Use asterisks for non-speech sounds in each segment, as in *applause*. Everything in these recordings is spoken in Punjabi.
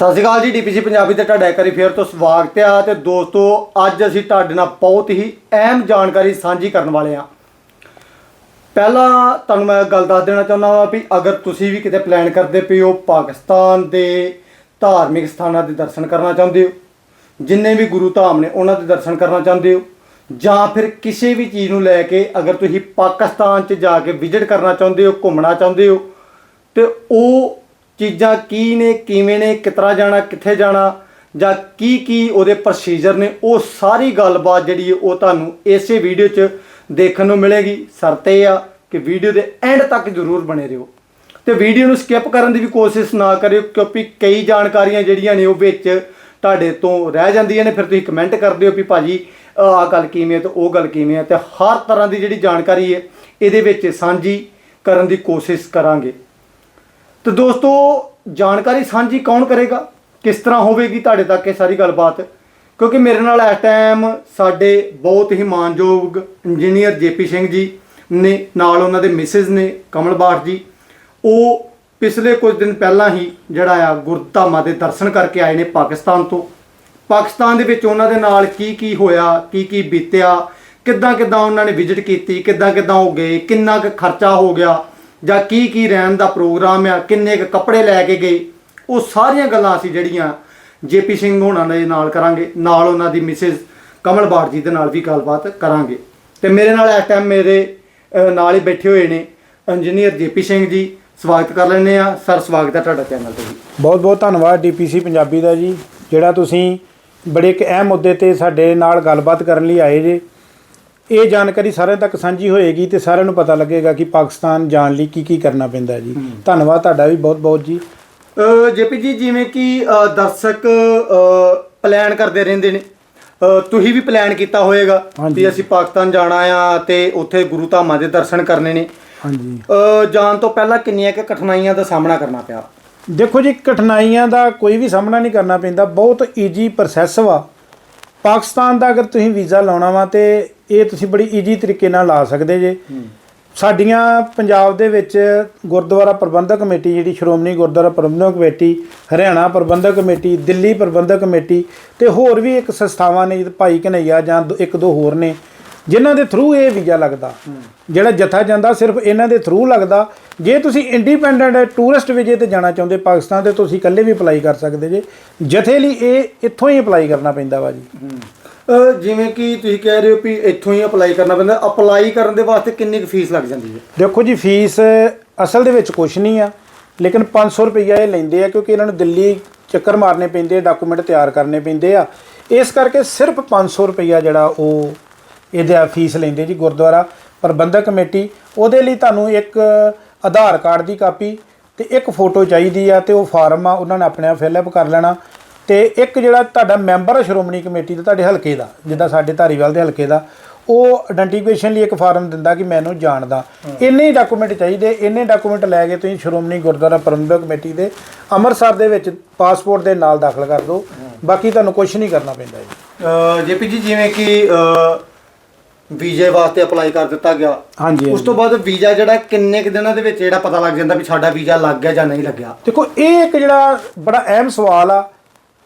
ਸਤਿ ਸ਼੍ਰੀ ਅਕਾਲ ਜੀ ਡੀਪੀਸੀ ਪੰਜਾਬੀ ਤੇ ਤੁਹਾਡਾ ਇੱਕ ਵਾਰੀ ਫੇਰ ਤੋਂ ਸਵਾਗਤ ਆ ਤੇ ਦੋਸਤੋ, ਅੱਜ ਅਸੀਂ ਤੁਹਾਡੇ ਨਾਲ ਬਹੁਤ ਹੀ ਅਹਿਮ ਜਾਣਕਾਰੀ ਸਾਂਝੀ ਕਰਨ ਵਾਲੇ ਆ ਪਹਿਲਾਂ ਤੁਹਾਨੂੰ ਮੈਂ ਗੱਲ ਦੱਸ ਦੇਣਾ ਚਾਹੁੰਦਾ ਹਾਂ ਵੀ ਅਗਰ ਤੁਸੀਂ ਵੀ ਕਿਤੇ ਪਲਾਨ ਕਰਦੇ ਪਏ ਹੋ ਪਾਕਿਸਤਾਨ ਦੇ ਧਾਰਮਿਕ ਸਥਾਨਾਂ ਦੇ ਦਰਸ਼ਨ ਕਰਨਾ ਚਾਹੁੰਦੇ ਹੋ, ਜਿੰਨੇ ਵੀ ਗੁਰੂ ਧਾਮ ਨੇ ਉਹਨਾਂ ਦੇ ਦਰਸ਼ਨ ਕਰਨਾ ਚਾਹੁੰਦੇ ਹੋ, ਜਾਂ ਫਿਰ ਕਿਸੇ ਵੀ ਚੀਜ਼ ਨੂੰ ਲੈ ਕੇ ਅਗਰ ਤੁਸੀਂ ਪਾਕਿਸਤਾਨ 'ਚ ਜਾ ਕੇ ਵਿਜ਼ਿਟ ਕਰਨਾ ਚਾਹੁੰਦੇ ਹੋ, ਘੁੰਮਣਾ ਚਾਹੁੰਦੇ ਹੋ, ਤੇ ਉਹ ਚੀਜ਼ਾਂ ਕੀ ਨੇ, ਕਿਵੇਂ ਨੇ, ਕਿਤਰਾ ਜਾਣਾ, ਕਿੱਥੇ ਜਾਣਾ, ਜਾਂ ਕੀ ਕੀ ਉਹਦੇ ਪ੍ਰੋਸੀਜਰ ਨੇ, ਉਹ ਸਾਰੀ ਗੱਲਬਾਤ ਜਿਹੜੀ ਹੈ ਉਹ ਤੁਹਾਨੂੰ ਇਸੇ ਵੀਡੀਓ 'ਚ ਦੇਖਣ ਨੂੰ ਮਿਲੇਗੀ। ਸਰਤੇ ਆ ਕਿ ਵੀਡੀਓ ਦੇ ਐਂਡ ਤੱਕ ਜ਼ਰੂਰ ਬਣੇ ਰਹੋ। ਤੇ ਵੀਡੀਓ ਨੂੰ ਸਕਿਪ ਕਰਨ ਦੀ ਵੀ ਕੋਸ਼ਿਸ਼ ਨਾ ਕਰਿਓ, ਕਿਉਂਕਿ ਕਈ ਜਾਣਕਾਰੀਆਂ ਜਿਹੜੀਆਂ ਨੇ ਉਹ ਵਿੱਚ ਤੁਹਾਡੇ ਤੋਂ ਰਹਿ ਜਾਂਦੀਆਂ ਨੇ। ਫਿਰ ਤੁਸੀਂ ਕਮੈਂਟ ਕਰਦੇ ਹੋ ਵੀ ਭਾਜੀ, ਆਹ ਗੱਲ ਕਿਵੇਂ ਹੈ ਤੇ ਉਹ ਗੱਲ ਕਿਵੇਂ ਹੈ। ਤੇ ਹਰ ਤਰ੍ਹਾਂ ਦੀ ਜਿਹੜੀ ਜਾਣਕਾਰੀ ਹੈ, ਇਹਦੇ ਵਿੱਚ ਸਾਂਝੀ ਕਰਨ ਦੀ ਕੋਸ਼ਿਸ਼ ਕਰਾਂਗੇ। ਤੇ ਦੋਸਤੋ, ਜਾਣਕਾਰੀ ਸਾਂਝੀ ਕੌਣ ਕਰੇਗਾ? ਕਿਸ ਤਰ੍ਹਾਂ ਹੋਵੇਗੀ ਤੁਹਾਡੇ ਤੱਕ ਇਹ ਸਾਰੀ ਗੱਲਬਾਤ? ਕਿਉਂਕਿ ਮੇਰੇ ਨਾਲ ਇਸ ਟਾਈਮ ਸਾਡੇ ਬਹੁਤ ਹੀ ਮਾਨਯੋਗ ਇੰਜੀਨੀਅਰ ਜੇਪੀ ਸਿੰਘ ਜੀ ਨੇ, ਨਾਲ ਉਹਨਾਂ ਦੇ ਮਿਸਿਸ ਨੇ, ਕਮਲ ਬਾਠ ਜੀ। ਉਹ ਪਿਛਲੇ ਕੁਝ ਦਿਨ ਪਹਿਲਾਂ ਹੀ ਜਿਹੜਾ ਆ ਗੁਰਧਾਮਾਂ ਦੇ ਦਰਸ਼ਨ ਕਰਕੇ ਆਏ ਨੇ ਪਾਕਿਸਤਾਨ ਤੋਂ। ਪਾਕਿਸਤਾਨ ਦੇ ਵਿੱਚ ਉਹਨਾਂ ਦੇ ਨਾਲ ਕੀ ਕੀ ਹੋਇਆ, ਕੀ ਕੀ ਬੀਤਿਆ ਕਿੱਦਾਂ ਕਿੱਦਾਂ ਉਹਨਾਂ ਨੇ ਵਿਜ਼ਿਟ ਕੀਤੀ ਕਿੱਦਾਂ ਕਿੱਦਾਂ ਉਹ ਗਏ, ਕਿੰਨਾ ਕੁ ਖਰਚਾ ਹੋ ਗਿਆ ਜਾਂ ਕੀ ਕੀ ਰਹਿਣ ਦਾ ਪ੍ਰੋਗਰਾਮ ਆ, ਕਿੰਨੇ ਕੁ ਕੱਪੜੇ ਲੈ ਕੇ ਗਏ, ਉਹ ਸਾਰੀਆਂ ਗੱਲਾਂ ਅਸੀਂ ਜਿਹੜੀਆਂ ਜੇਪੀ ਸਿੰਘ ਹੋਣਾ ਦੇ ਨਾਲ ਕਰਾਂਗੇ, ਨਾਲ ਉਹਨਾਂ ਦੀ ਮਿਸਿਸ ਕਮਲ ਬਾੜ ਜੀ ਦੇ ਨਾਲ ਵੀ ਗੱਲਬਾਤ ਕਰਾਂਗੇ। ਤੇ ਮੇਰੇ ਨਾਲ ਇਸ ਟਾਈਮ ਮੇਰੇ ਨਾਲ ਹੀ ਬੈਠੇ ਹੋਏ ਨੇ ਇੰਜੀਨੀਅਰ ਜੇਪੀ ਸਿੰਘ ਜੀ। ਸਵਾਗਤ ਕਰ ਲੈਂਦੇ ਆ ਸਰ, ਸਵਾਗਤ ਹੈ ਤੁਹਾਡਾ ਚੈਨਲ ਤੇ ਜੀ। ਬਹੁਤ ਬਹੁਤ ਧੰਨਵਾਦ ਡੀਪੀਸੀ ਪੰਜਾਬੀ ਦਾ ਜੀ। ਜਿਹੜਾ ਤੁਸੀਂ ਬੜੇ ਇੱਕ ਅਹਿਮ ਮੁੱਦੇ ਤੇ ਸਾਡੇ ਨਾਲ ਗੱਲਬਾਤ ਕਰਨ ਲਈ ਆਏ ਜੇ। ਇਹ ਜਾਣਕਾਰੀ ਸਾਰਿਆਂ ਤੱਕ ਸਾਂਝੀ ਹੋਏਗੀ ਤੇ ਸਾਰਿਆਂ ਨੂੰ ਪਤਾ ਲੱਗੇਗਾ ਕਿ ਪਾਕਿਸਤਾਨ ਜਾਣ ਲਈ ਕੀ ਕੀ ਕਰਨਾ ਪੈਂਦਾ ਜੀ। ਧੰਨਵਾਦ ਤੁਹਾਡਾ ਵੀ ਬਹੁਤ ਬਹੁਤ ਜੀ। ਜੇਪੀ ਜੀ ਜਿਵੇਂ ਕਿ ਦਰਸ਼ਕ ਪਲਾਨ ਕਰਦੇ ਰਹਿੰਦੇ ਨੇ। ਤੁਸੀਂ ਵੀ ਪਲਾਨ ਕੀਤਾ ਹੋਵੇਗਾ। ਵੀ ਅਸੀਂ ਪਾਕਿਸਤਾਨ ਜਾਣਾ ਆ ਤੇ ਉੱਥੇ ਗੁਰੂ ਧਾਮਾਂ ਦੇ ਦਰਸ਼ਨ ਕਰਨੇ ਨੇ। ਹਾਂਜੀ। ਜਾਣ ਤੋਂ ਪਹਿਲਾਂ ਕਿੰਨੀਆਂ ਕਿ ਕਠਿਨਾਈਆਂ ਦਾ ਸਾਹਮਣਾ ਕਰਨਾ ਪਿਆ? ਦੇਖੋ ਜੀ ਕਠਿਨਾਈਆਂ ਦਾ ਕੋਈ ਵੀ ਸਾਹਮਣਾ ਨਹੀਂ ਕਰਨਾ ਪੈਂਦਾ। ਬਹੁਤ ਈਜੀ ਪ੍ਰੋਸੈਸ ਵਾ। ਪਾਕਿਸਤਾਨ ਦਾ ਅਗਰ ਤੁਸੀਂ ਵੀਜ਼ਾ ਲਾਉਣਾ ਵਾ ਤੇ ਇਹ ਤੁਸੀਂ ਬੜੀ ਈਜੀ ਤਰੀਕੇ ਨਾਲ ਲਾ ਸਕਦੇ ਜੇ। ਸਾਡੀਆਂ ਪੰਜਾਬ ਦੇ ਵਿੱਚ ਗੁਰਦੁਆਰਾ ਪ੍ਰਬੰਧਕ ਕਮੇਟੀ ਜਿਹੜੀ Shiromani Gurdwara Prabandhak committee Haryana Prabandhak committee Delhi Prabandhak committee ਤੇ ਹੋਰ ਵੀ ਇੱਕ ਸੰਸਥਾਵਾਂ ਨੇ ਭਾਈ ਕਨਈਆ ਜਾਂ ਇੱਕ ਦੋ ਹੋਰ ਨੇ। ਜਿਨ੍ਹਾਂ ਦੇ ਥਰੂ ਇਹ ਵੀਜ਼ਾ ਲੱਗਦਾ। ਜਿਹੜਾ ਜਥਾ ਜਾਂਦਾ ਸਿਰਫ ਇਹਨਾਂ ਦੇ ਥਰੂ ਲੱਗਦਾ। ਜੇ ਤੁਸੀਂ ਇੰਡੀਪੈਂਡੈਂਟ ਟੂਰਿਸਟ ਵੀਜ਼ੇ ਤੇ ਜਾਣਾ ਚਾਹੁੰਦੇ ਪਾਕਿਸਤਾਨ ਤੇ ਤੁਸੀਂ ਇਕੱਲੇ ਵੀ ਅਪਲਾਈ ਕਰ ਸਕਦੇ ਜੇ। ਜਥੇ ਲਈ ਇਹ ਇੱਥੋਂ ਹੀ ਅਪਲਾਈ ਕਰਨਾ ਪੈਂਦਾ ਵਾ ਜੀ। ਜਿਵੇਂ ਕਿ ਤੁਸੀਂ ਕਹਿ ਰਹੇ ਹੋ ਵੀ ਇੱਥੋਂ ਹੀ ਅਪਲਾਈ ਕਰਨਾ ਪੈਂਦਾ। ਅਪਲਾਈ ਕਰਨ ਦੇ ਵਾਸਤੇ ਕਿੰਨੀ ਕੁ ਫੀਸ ਲੱਗ ਜਾਂਦੀ ਹੈ? ਦੇਖੋ ਜੀ ਫੀਸ ਅਸਲ ਦੇ ਵਿੱਚ ਕੁਛ ਨਹੀਂ ਆ। ਲੇਕਿਨ 500 ਰੁਪਈਆ ਇਹ ਲੈਂਦੇ ਆ ਕਿਉਂਕਿ ਇਹਨਾਂ ਨੂੰ ਦਿੱਲੀ ਚੱਕਰ ਮਾਰਨੇ ਪੈਂਦੇ ਆ ਡਾਕੂਮੈਂਟ ਤਿਆਰ ਕਰਨੇ ਪੈਂਦੇ ਆ। ਇਸ ਕਰਕੇ ਸਿਰਫ 500 ਰੁਪਈਆ ਜਿਹੜਾ ਉਹ ਇਹਦਾ ਫੀਸ ਲੈਂਦੇ ਜੀ ਗੁਰਦੁਆਰਾ ਪ੍ਰਬੰਧਕ ਕਮੇਟੀ। ਉਹਦੇ ਲਈ ਤੁਹਾਨੂੰ ਇੱਕ ਆਧਾਰ ਕਾਰਡ ਦੀ ਕਾਪੀ ਤੇ ਇੱਕ ਫੋਟੋ ਚਾਹੀਦੀ ਆ ਤੇ ਉਹ ਫਾਰਮ ਆ ਉਹਨਾਂ ਨੇ ਆਪਣੇ ਆਪ ਫਿਲ ਅਪ ਕਰ ਲੈਣਾ। ਤੇ ਇੱਕ ਜਿਹੜਾ ਤੁਹਾਡਾ ਮੈਂਬਰ ਆ ਸ਼੍ਰੋਮਣੀ ਕਮੇਟੀ ਦਾ ਤੁਹਾਡੇ ਹਲਕੇ ਦਾ ਜਿੱਦਾਂ ਸਾਡੇ ਧਾਰੀਵਾਲ ਦੇ ਹਲਕੇ ਦਾ ਉਹ ਆਇਡੈਂਟੀਫਿਕੇਸ਼ਨ ਲਈ ਇੱਕ ਫਾਰਮ ਦਿੰਦਾ ਕਿ ਮੈਨੂੰ ਜਾਣਦਾ। ਇੰਨੇ ਹੀ ਡਾਕੂਮੈਂਟ ਚਾਹੀਦੇ ਇੰਨੇ ਡਾਕੂਮੈਂਟ ਲੈ ਕੇ ਤੁਸੀਂ ਸ਼੍ਰੋਮਣੀ ਗੁਰਦੁਆਰਾ ਪ੍ਰਬੰਧਕ ਕਮੇਟੀ ਦੇ ਅੰਮ੍ਰਿਤਸਰ ਦੇ ਵਿੱਚ ਪਾਸਪੋਰਟ ਦੇ ਨਾਲ ਦਾਖਲ ਕਰ ਦਿਓ। ਬਾਕੀ ਤੁਹਾਨੂੰ ਕੁਝ ਨਹੀਂ ਕਰਨਾ ਪੈਂਦਾ ਜੀ। ਜੇਪੀ ਜੀ ਜਿਵੇਂ ਕਿ ਵੀਜ਼ੇ ਵਾਸਤੇ ਅਪਲਾਈ ਕਰ ਦਿੱਤਾ ਗਿਆ। ਹਾਂਜੀ ਉਸ ਤੋਂ ਬਾਅਦ ਵੀਜ਼ਾ ਜਿਹੜਾ ਕਿੰਨੇ ਕੁ ਦਿਨਾਂ ਦੇ ਵਿੱਚ ਜਿਹੜਾ ਪਤਾ ਲੱਗ ਜਾਂਦਾ ਵੀ ਸਾਡਾ ਵੀਜ਼ਾ ਲੱਗ ਗਿਆ ਜਾਂ ਨਹੀਂ ਲੱਗਿਆ। ਦੇਖੋ ਇਹ ਇੱਕ ਜਿਹੜਾ ਬੜਾ ਅਹਿਮ ਸਵਾਲ ਆ।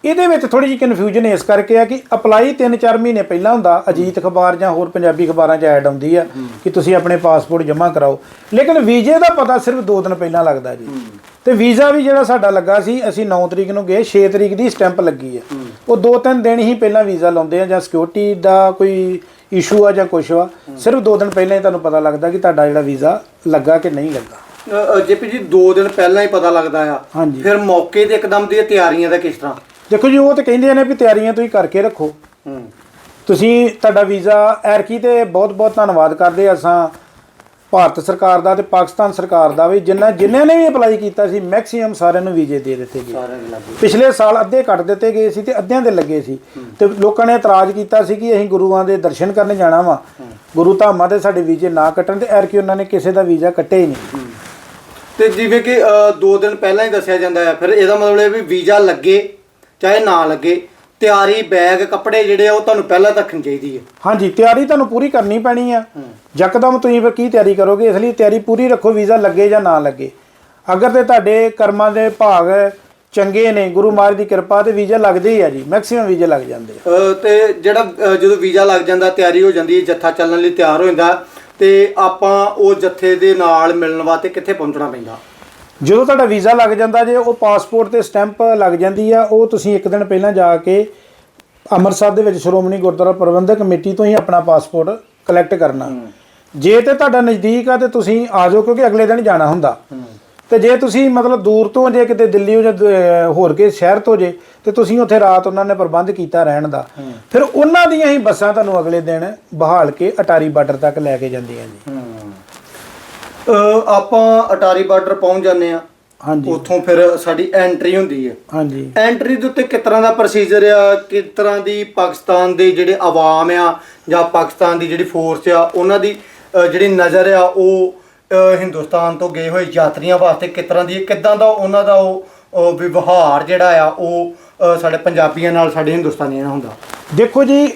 ਇਹਦੇ ਵਿੱਚ ਥੋੜੀ ਜਿਹੀ ਕਨਫਿਊਜ਼ਨ ਇਸ ਕਰਕੇ ਆ ਕਿ ਅਪਲਾਈ 3-4 ਮਹੀਨੇ ਪਹਿਲਾਂ ਹੁੰਦਾ। ਅਜੀਤ ਅਖਬਾਰ ਜਾਂ ਹੋਰ ਪੰਜਾਬੀ ਅਖਬਾਰਾਂ 'ਚ ਐਡ ਆਉਂਦੀ ਆ ਕਿ ਤੁਸੀਂ ਆਪਣੇ ਪਾਸਪੋਰਟ ਜਮ੍ਹਾਂ ਕਰਾਓ। ਲੇਕਿਨ ਵੀਜ਼ੇ ਦਾ ਪਤਾ ਸਿਰਫ 2 ਦਿਨ ਪਹਿਲਾਂ ਲੱਗਦਾ ਜੀ। ਤੇ ਵੀਜ਼ਾ ਵੀ ਜਿਹੜਾ ਸਾਡਾ ਲੱਗਾ ਸੀ ਅਸੀਂ 9 ਤਰੀਕ ਨੂੰ ਗਏ 6 ਤਰੀਕ ਦੀ ਸਟੈਂਪ ਲੱਗੀ ਆ। ਉਹ 2-3 ਦਿਨ ਹੀ ਪਹਿਲਾਂ ਵੀਜ਼ਾ ਲਾਉਂਦੇ ਆ ਜਾਂ ਸਿਕਿਉਰਿਟੀ ਦਾ ਕੋਈ ਇਸ਼ੂ ਆ ਜਾਂ ਕੁਛ ਆ ਸਿਰਫ 2 ਦਿਨ ਪਹਿਲਾਂ ਹੀ ਤੁਹਾਨੂੰ ਪਤਾ ਲੱਗਦਾ ਕਿ ਤੁਹਾਡਾ ਜਿਹੜਾ ਵੀਜ਼ਾ ਲੱਗਾ ਕਿ ਨਹੀਂ ਲੱਗਾ। ਜੇਪੀ ਜੀ 2 ਦਿਨ ਪਹਿਲਾਂ ਹੀ ਪਤਾ ਲੱਗਦਾ ਆ। ਹਾਂਜੀ। ਫਿਰ ਮੌਕੇ ਤੇ ਇੱਕਦਮ ਦੀਆਂ ਤਿਆਰੀਆਂ ਦਾ ਕਿਸ ਤਰ੍ਹਾਂ? ਦੇਖੋ ਜੀ ਉਹ ਤਾਂ ਕਹਿੰਦੇ ਨੇ ਵੀ ਤਿਆਰੀਆਂ ਤੁਸੀਂ ਕਰਕੇ ਰੱਖੋ। ਹੂੰ। ਤੁਸੀਂ ਤੁਹਾਡਾ ਵੀਜ਼ਾ ਐਰਕੀ ਤੇ ਬਹੁਤ ਬਹੁਤ ਧੰਨਵਾਦ ਕਰਦੇ ਹਾਂ ਅਸਾਂ ਭਾਰਤ ਸਰਕਾਰ ਦਾ ਤੇ ਪਾਕਿਸਤਾਨ ਸਰਕਾਰ ਦਾ ਵੀ ਜਿਨ੍ਹਾਂ ਜਿਨ੍ਹਾਂ ਨੇ ਵੀ ਅਪਲਾਈ ਕੀਤਾ ਸੀ ਮੈਕਸਿਮਮ ਸਾਰਿਆਂ ਨੂੰ ਵੀਜ਼ੇ ਦੇ ਦਿੱਤੇ ਗਏ। ਦੇ ਪਿਛਲੇ ਸਾਲ ਅੱਧੇ ਕੱਟ ਦਿੱਤੇ ਗਏ ਸੀ ਤੇ ਅੱਧਿਆਂ ਦੇ ਲੱਗੇ ਸੀ। ਤੇ ਲੋਕਾਂ ਨੇ ਇਤਰਾਜ਼ ਕੀਤਾ ਸੀ ਕਿ ਅਸੀਂ ਗੁਰੂਆਂ ਦੇ ਦਰਸ਼ਨ ਕਰਨ ਜਾਣਾ ਵਾ। ਗੁਰੂ ਧਾਮਾਂ ਦੇ ਸਾਡੇ ਵੀਜ਼ੇ ਨਾ ਕੱਟਣ ਤੇ ਐਰਕੀ ਉਹਨਾਂ ਨੇ ਕਿਸੇ ਦਾ ਵੀਜ਼ਾ ਕੱਟਿਆ ਹੀ ਨਹੀਂ। ਤੇ ਜਿਵੇਂ ਕਿ 2 ਦਿਨ ਪਹਿਲਾਂ ਹੀ ਦੱਸਿਆ ਜਾਂਦਾ ਹੈ ਫਿਰ ਇਹਦਾ ਮਤਲਬ ਇਹ ਵੀ ਵੀਜ਼ਾ ਲੱਗੇ ਚਾਹੇ ਨਾ ਲੱਗੇ। ਤਿਆਰੀ ਬੈਗ ਕੱਪੜੇ ਜਿਹੜੇ ਆ ਉਹ ਤੁਹਾਨੂੰ ਪਹਿਲਾਂ ਰੱਖਣੀ ਚਾਹੀਦੀ ਹੈ ਹਾਂਜੀ ਤਿਆਰੀ ਤੁਹਾਨੂੰ ਪੂਰੀ ਕਰਨੀ ਪੈਣੀ ਆ। ਯਕਦਮ ਤੁਸੀਂ ਫਿਰ ਕੀ ਤਿਆਰੀ ਕਰੋਗੇ? ਇਸ ਲਈ ਤਿਆਰੀ ਪੂਰੀ ਰੱਖੋ ਵੀਜ਼ਾ ਲੱਗੇ ਜਾਂ ਨਾ ਲੱਗੇ। ਅਗਰ ਤੇ ਤੁਹਾਡੇ ਕਰਮਾਂ ਦੇ ਭਾਗ ਚੰਗੇ ਨੇ ਗੁਰੂ ਮਹਾਰਾਜ ਦੀ ਕਿਰਪਾ ਤੇ ਵੀਜ਼ਾ ਲੱਗਦੇ ਹੀ ਆ ਜੀ ਮੈਕਸਿਮਮ ਵੀਜ਼ਾ ਲੱਗ ਜਾਂਦੇ ਆ। ਤੇ ਜਿਹੜਾ ਜਦੋਂ ਵੀਜ਼ਾ ਲੱਗ ਜਾਂਦਾ ਤਿਆਰੀ ਹੋ ਜਾਂਦੀ ਹੈ ਜੱਥਾ ਚੱਲਣ ਲਈ ਤਿਆਰ ਹੋ ਜਾਂਦਾ ਤੇ ਆਪਾਂ ਉਹ ਜੱਥੇ ਦੇ ਨਾਲ ਮਿਲਣ ਵਾਸਤੇ ਕਿੱਥੇ ਪਹੁੰਚਣਾ ਪੈਂਦਾ? ਜਦੋਂ ਤੁਹਾਡਾ ਵੀਜ਼ਾ ਲੱਗ ਜਾਂਦਾ ਜੇ ਉਹ ਪਾਸਪੋਰਟ ਤੇ ਸਟੈਂਪ ਲੱਗ ਜਾਂਦੀ ਆ ਉਹ ਤੁਸੀਂ ਇੱਕ ਦਿਨ ਪਹਿਲਾਂ ਜਾ ਕੇ ਅੰਮ੍ਰਿਤਸਰ ਦੇ ਵਿੱਚ ਸ਼੍ਰੋਮਣੀ ਗੁਰਦੁਆਰਾ ਪ੍ਰਬੰਧਕ ਕਮੇਟੀ ਤੋਂ ਹੀ ਆਪਣਾ ਪਾਸਪੋਰਟ ਕਲੈਕਟ ਕਰਨਾ। ਜੇ ਤੇ ਤੁਹਾਡਾ ਨਜ਼ਦੀਕ ਆ ਤੇ ਤੁਸੀਂ ਆ ਜਾਓ ਕਿਉਂਕਿ ਅਗਲੇ ਦਿਨ ਜਾਣਾ ਹੁੰਦਾ। ਤੇ ਜੇ ਤੁਸੀਂ ਮਤਲਬ ਦੂਰ ਤੋਂ ਜੇ ਕਿਤੇ ਦਿੱਲੀ ਜਾਂ ਹੋਰ ਕੇ ਸ਼ਹਿਰ ਤੋਂ ਜੇ ਤੇ ਤੁਸੀਂ ਉੱਥੇ ਰਾਤ ਉਹਨਾਂ ਨੇ ਪ੍ਰਬੰਧ ਕੀਤਾ ਰਹਿਣ ਦਾ। ਫਿਰ ਉਹਨਾਂ ਦੀਆਂ ਹੀ ਬੱਸਾਂ ਤੁਹਾਨੂੰ ਅਗਲੇ ਦਿਨ ਬਹਾਲ ਕੇ ਅਟਾਰੀ ਬਾਰਡਰ ਤੱਕ ਲੈ ਕੇ ਜਾਂਦੀਆਂ ਜੀ। ਅ, ਆਪਾਂ ਅਟਾਰੀ ਬਾਰਡਰ ਪਹੁੰਚ ਜਾਂਦੇ ਆ ਹਾਂਜੀ। ਉੱਥੋਂ ਫਿਰ ਸਾਡੀ ਐਂਟਰੀ ਹੁੰਦੀ ਹੈ। ਹਾਂਜੀ। ਐਂਟਰੀ ਦੇ ਉੱਤੇ ਕਿਸ ਤਰ੍ਹਾਂ ਦਾ ਪ੍ਰੋਸੀਜਰ ਆ? ਕਿਸ ਤਰ੍ਹਾਂ ਦੀ ਪਾਕਿਸਤਾਨ ਦੇ ਜਿਹੜੇ ਆਵਾਮ ਆ ਜਾਂ ਪਾਕਿਸਤਾਨ ਦੀ ਜਿਹੜੀ ਫੋਰਸ ਆ ਉਹਨਾਂ ਦੀ ਅ, ਜਿਹੜੀ ਨਜ਼ਰ ਆ ਉਹ ਅ, ਹਿੰਦੁਸਤਾਨ ਤੋਂ ਗਏ ਹੋਏ ਯਾਤਰੀਆਂ ਵਾਸਤੇ ਕਿਸ ਤਰ੍ਹਾਂ ਦੀ ਕਿੱਦਾਂ ਦਾ ਉਹਨਾਂ ਦਾ ਉਹ ਅ, ਵਿਵਹਾਰ ਜਿਹੜਾ ਆ ਉਹ ਅ, ਸਾਡੇ ਪੰਜਾਬੀਆਂ ਨਾਲ ਸਾਡੇ ਹਿੰਦੁਸਤਾਨੀਆਂ ਨਾਲ ਹੁੰਦਾ? ਦੇਖੋ ਜੀ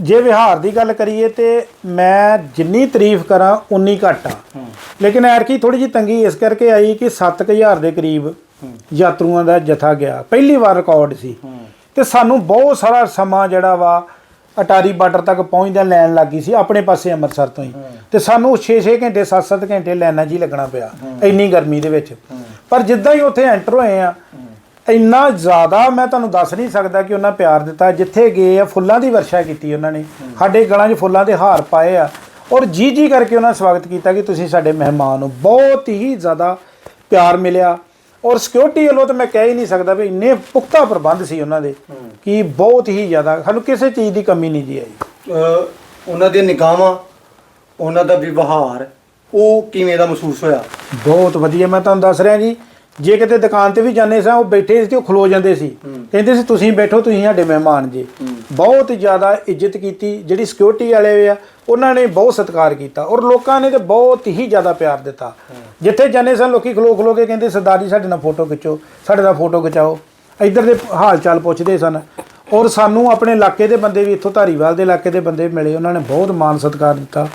ਜੇ ਵਿਹਾਰ ਦੀ ਗੱਲ ਕਰੀਏ ਤੇ ਮੈਂ ਜਿੰਨੀ ਤਾਰੀਫ ਕਰਾਂ ਉਨੀ ਘੱਟ ਆ। ਲੇਕਿਨ ਐਰਕੀ ਥੋੜੀ ਜੀ ਤੰਗੀ ਇਸ ਕਰਕੇ ਆਈ ਕਿ 7000 ਦੇ ਕਰੀਬ ਯਾਤਰੂਆਂ ਦਾ ਜਥਾ ਗਿਆ। ਪਹਿਲੀ ਵਾਰ ਰਿਕਾਰਡ ਸੀ। ਤੇ ਸਾਨੂੰ ਬਹੁਤ ਸਾਰਾ ਸਮਾਂ ਜਿਹੜਾ ਵਾ ਅਟਾਰੀ ਬਾਰਡਰ ਤੱਕ ਪਹੁੰਚਦਿਆਂ ਲੈਣ ਲੱਗੀ ਸੀ ਆਪਣੇ ਪਾਸੇ ਅੰਮ੍ਰਿਤਸਰ ਤੋਂ ਹੀ। ਤੇ ਸਾਨੂੰ 6-6 ਘੰਟੇ 7-7 ਘੰਟੇ 'ਚ ਹੀ ਲੱਗਣਾ ਪਿਆ ਇੰਨੀ ਗਰਮੀ ਦੇ ਵਿੱਚ। ਪਰ ਜਿੱਦਾਂ ਹੀ ਉੱਥੇ ਐਂਟਰ ਹੋਏ ਆ ਇੰਨਾ ਜ਼ਿਆਦਾ ਮੈਂ ਤੁਹਾਨੂੰ ਦੱਸ ਨਹੀਂ ਸਕਦਾ ਕਿ ਉਹਨਾਂ ਪਿਆਰ ਦਿੱਤਾ ਜਿੱਥੇ ਗਏ ਆ ਫੁੱਲਾਂ ਦੀ ਵਰਸ਼ਾ ਕੀਤੀ ਉਹਨਾਂ ਨੇ। ਸਾਡੇ ਗਲਾਂ 'ਚ ਫੁੱਲਾਂ ਦੇ ਹਾਰ ਪਾਏ ਆ। ਔਰ ਜੀ ਜੀ ਕਰਕੇ ਉਹਨਾਂ ਸਵਾਗਤ ਕੀਤਾ ਕਿ ਤੁਸੀਂ ਸਾਡੇ ਮਹਿਮਾਨ ਹੋ। ਬਹੁਤ ਹੀ ਜ਼ਿਆਦਾ ਪਿਆਰ ਮਿਲਿਆ। ਔਰ ਸਿਕਿਉਰਿਟੀ ਵੱਲੋਂ ਤਾਂ ਮੈਂ ਕਹਿ ਹੀ ਨਹੀਂ ਸਕਦਾ ਵੀ ਇੰਨੇ ਪੁਖਤਾ ਪ੍ਰਬੰਧ ਸੀ ਉਹਨਾਂ ਦੇ ਕਿ ਬਹੁਤ ਹੀ ਜ਼ਿਆਦਾ। ਸਾਨੂੰ ਕਿਸੇ ਚੀਜ਼ ਦੀ ਕਮੀ ਨਹੀਂ ਜੀ ਆਈ। ਉਹਨਾਂ ਦੀਆਂ ਨਿਗਾਹਾਂ ਉਹਨਾਂ ਦਾ ਵਿਵਹਾਰ ਉਹ ਕਿਵੇਂ ਦਾ ਮਹਿਸੂਸ ਹੋਇਆ? ਬਹੁਤ ਵਧੀਆ। ਮੈਂ ਤੁਹਾਨੂੰ ਦੱਸ ਰਿਹਾ ਜੀ ਜੇ ਕਿਤੇ ਦੁਕਾਨ ਤੇ ਵੀ ਜਾਂਦੇ ਸਾਂ ਉਹ ਬੈਠੇ ਸੀ ਤੇ ਉਹ ਖਲੋ ਜਾਂਦੇ ਸੀ। ਕਹਿੰਦੇ ਸੀ ਤੁਸੀਂ ਬੈਠੋ ਤੁਸੀਂ ਸਾਡੇ ਮਹਿਮਾਨ ਜੀ। ਬਹੁਤ ਜ਼ਿਆਦਾ ਇੱਜ਼ਤ ਕੀਤੀ। ਜਿਹੜੀ ਸਿਕਿਉਰਿਟੀ ਵਾਲੇ ਆ ਉਹਨਾਂ ਨੇ ਬਹੁਤ ਸਤਿਕਾਰ ਕੀਤਾ। ਔਰ ਲੋਕਾਂ ਨੇ ਤੇ ਬਹੁਤ ਹੀ ਜ਼ਿਆਦਾ ਪਿਆਰ ਦਿੱਤਾ। ਜਿੱਥੇ ਜਾਂਦੇ ਸਾਂ ਲੋਕੀ ਖਲੋ ਖਲੋ ਕੇ ਕਹਿੰਦੇ ਸਰਦਾਰ ਜੀ ਸਾਡੇ ਨਾਲ ਫੋਟੋ ਖਿੱਚੋ ਸਾਡੇ ਨਾਲ ਫੋਟੋ ਖਿਚਾਓ। ਇੱਧਰ ਦੇ ਹਾਲ ਚਾਲ ਪੁੱਛਦੇ ਸਨ। ਔਰ ਸਾਨੂੰ ਆਪਣੇ ਇਲਾਕੇ ਦੇ ਬੰਦੇ ਵੀ ਇੱਥੋਂ ਧਾਰੀਵਾਲ ਦੇ ਇਲਾਕੇ ਦੇ ਬੰਦੇ ਮਿਲੇ ਉਹਨਾਂ ਨੇ ਬਹੁਤ ਮਾਣ ਸਤਿਕਾਰ ਦਿੱਤਾ।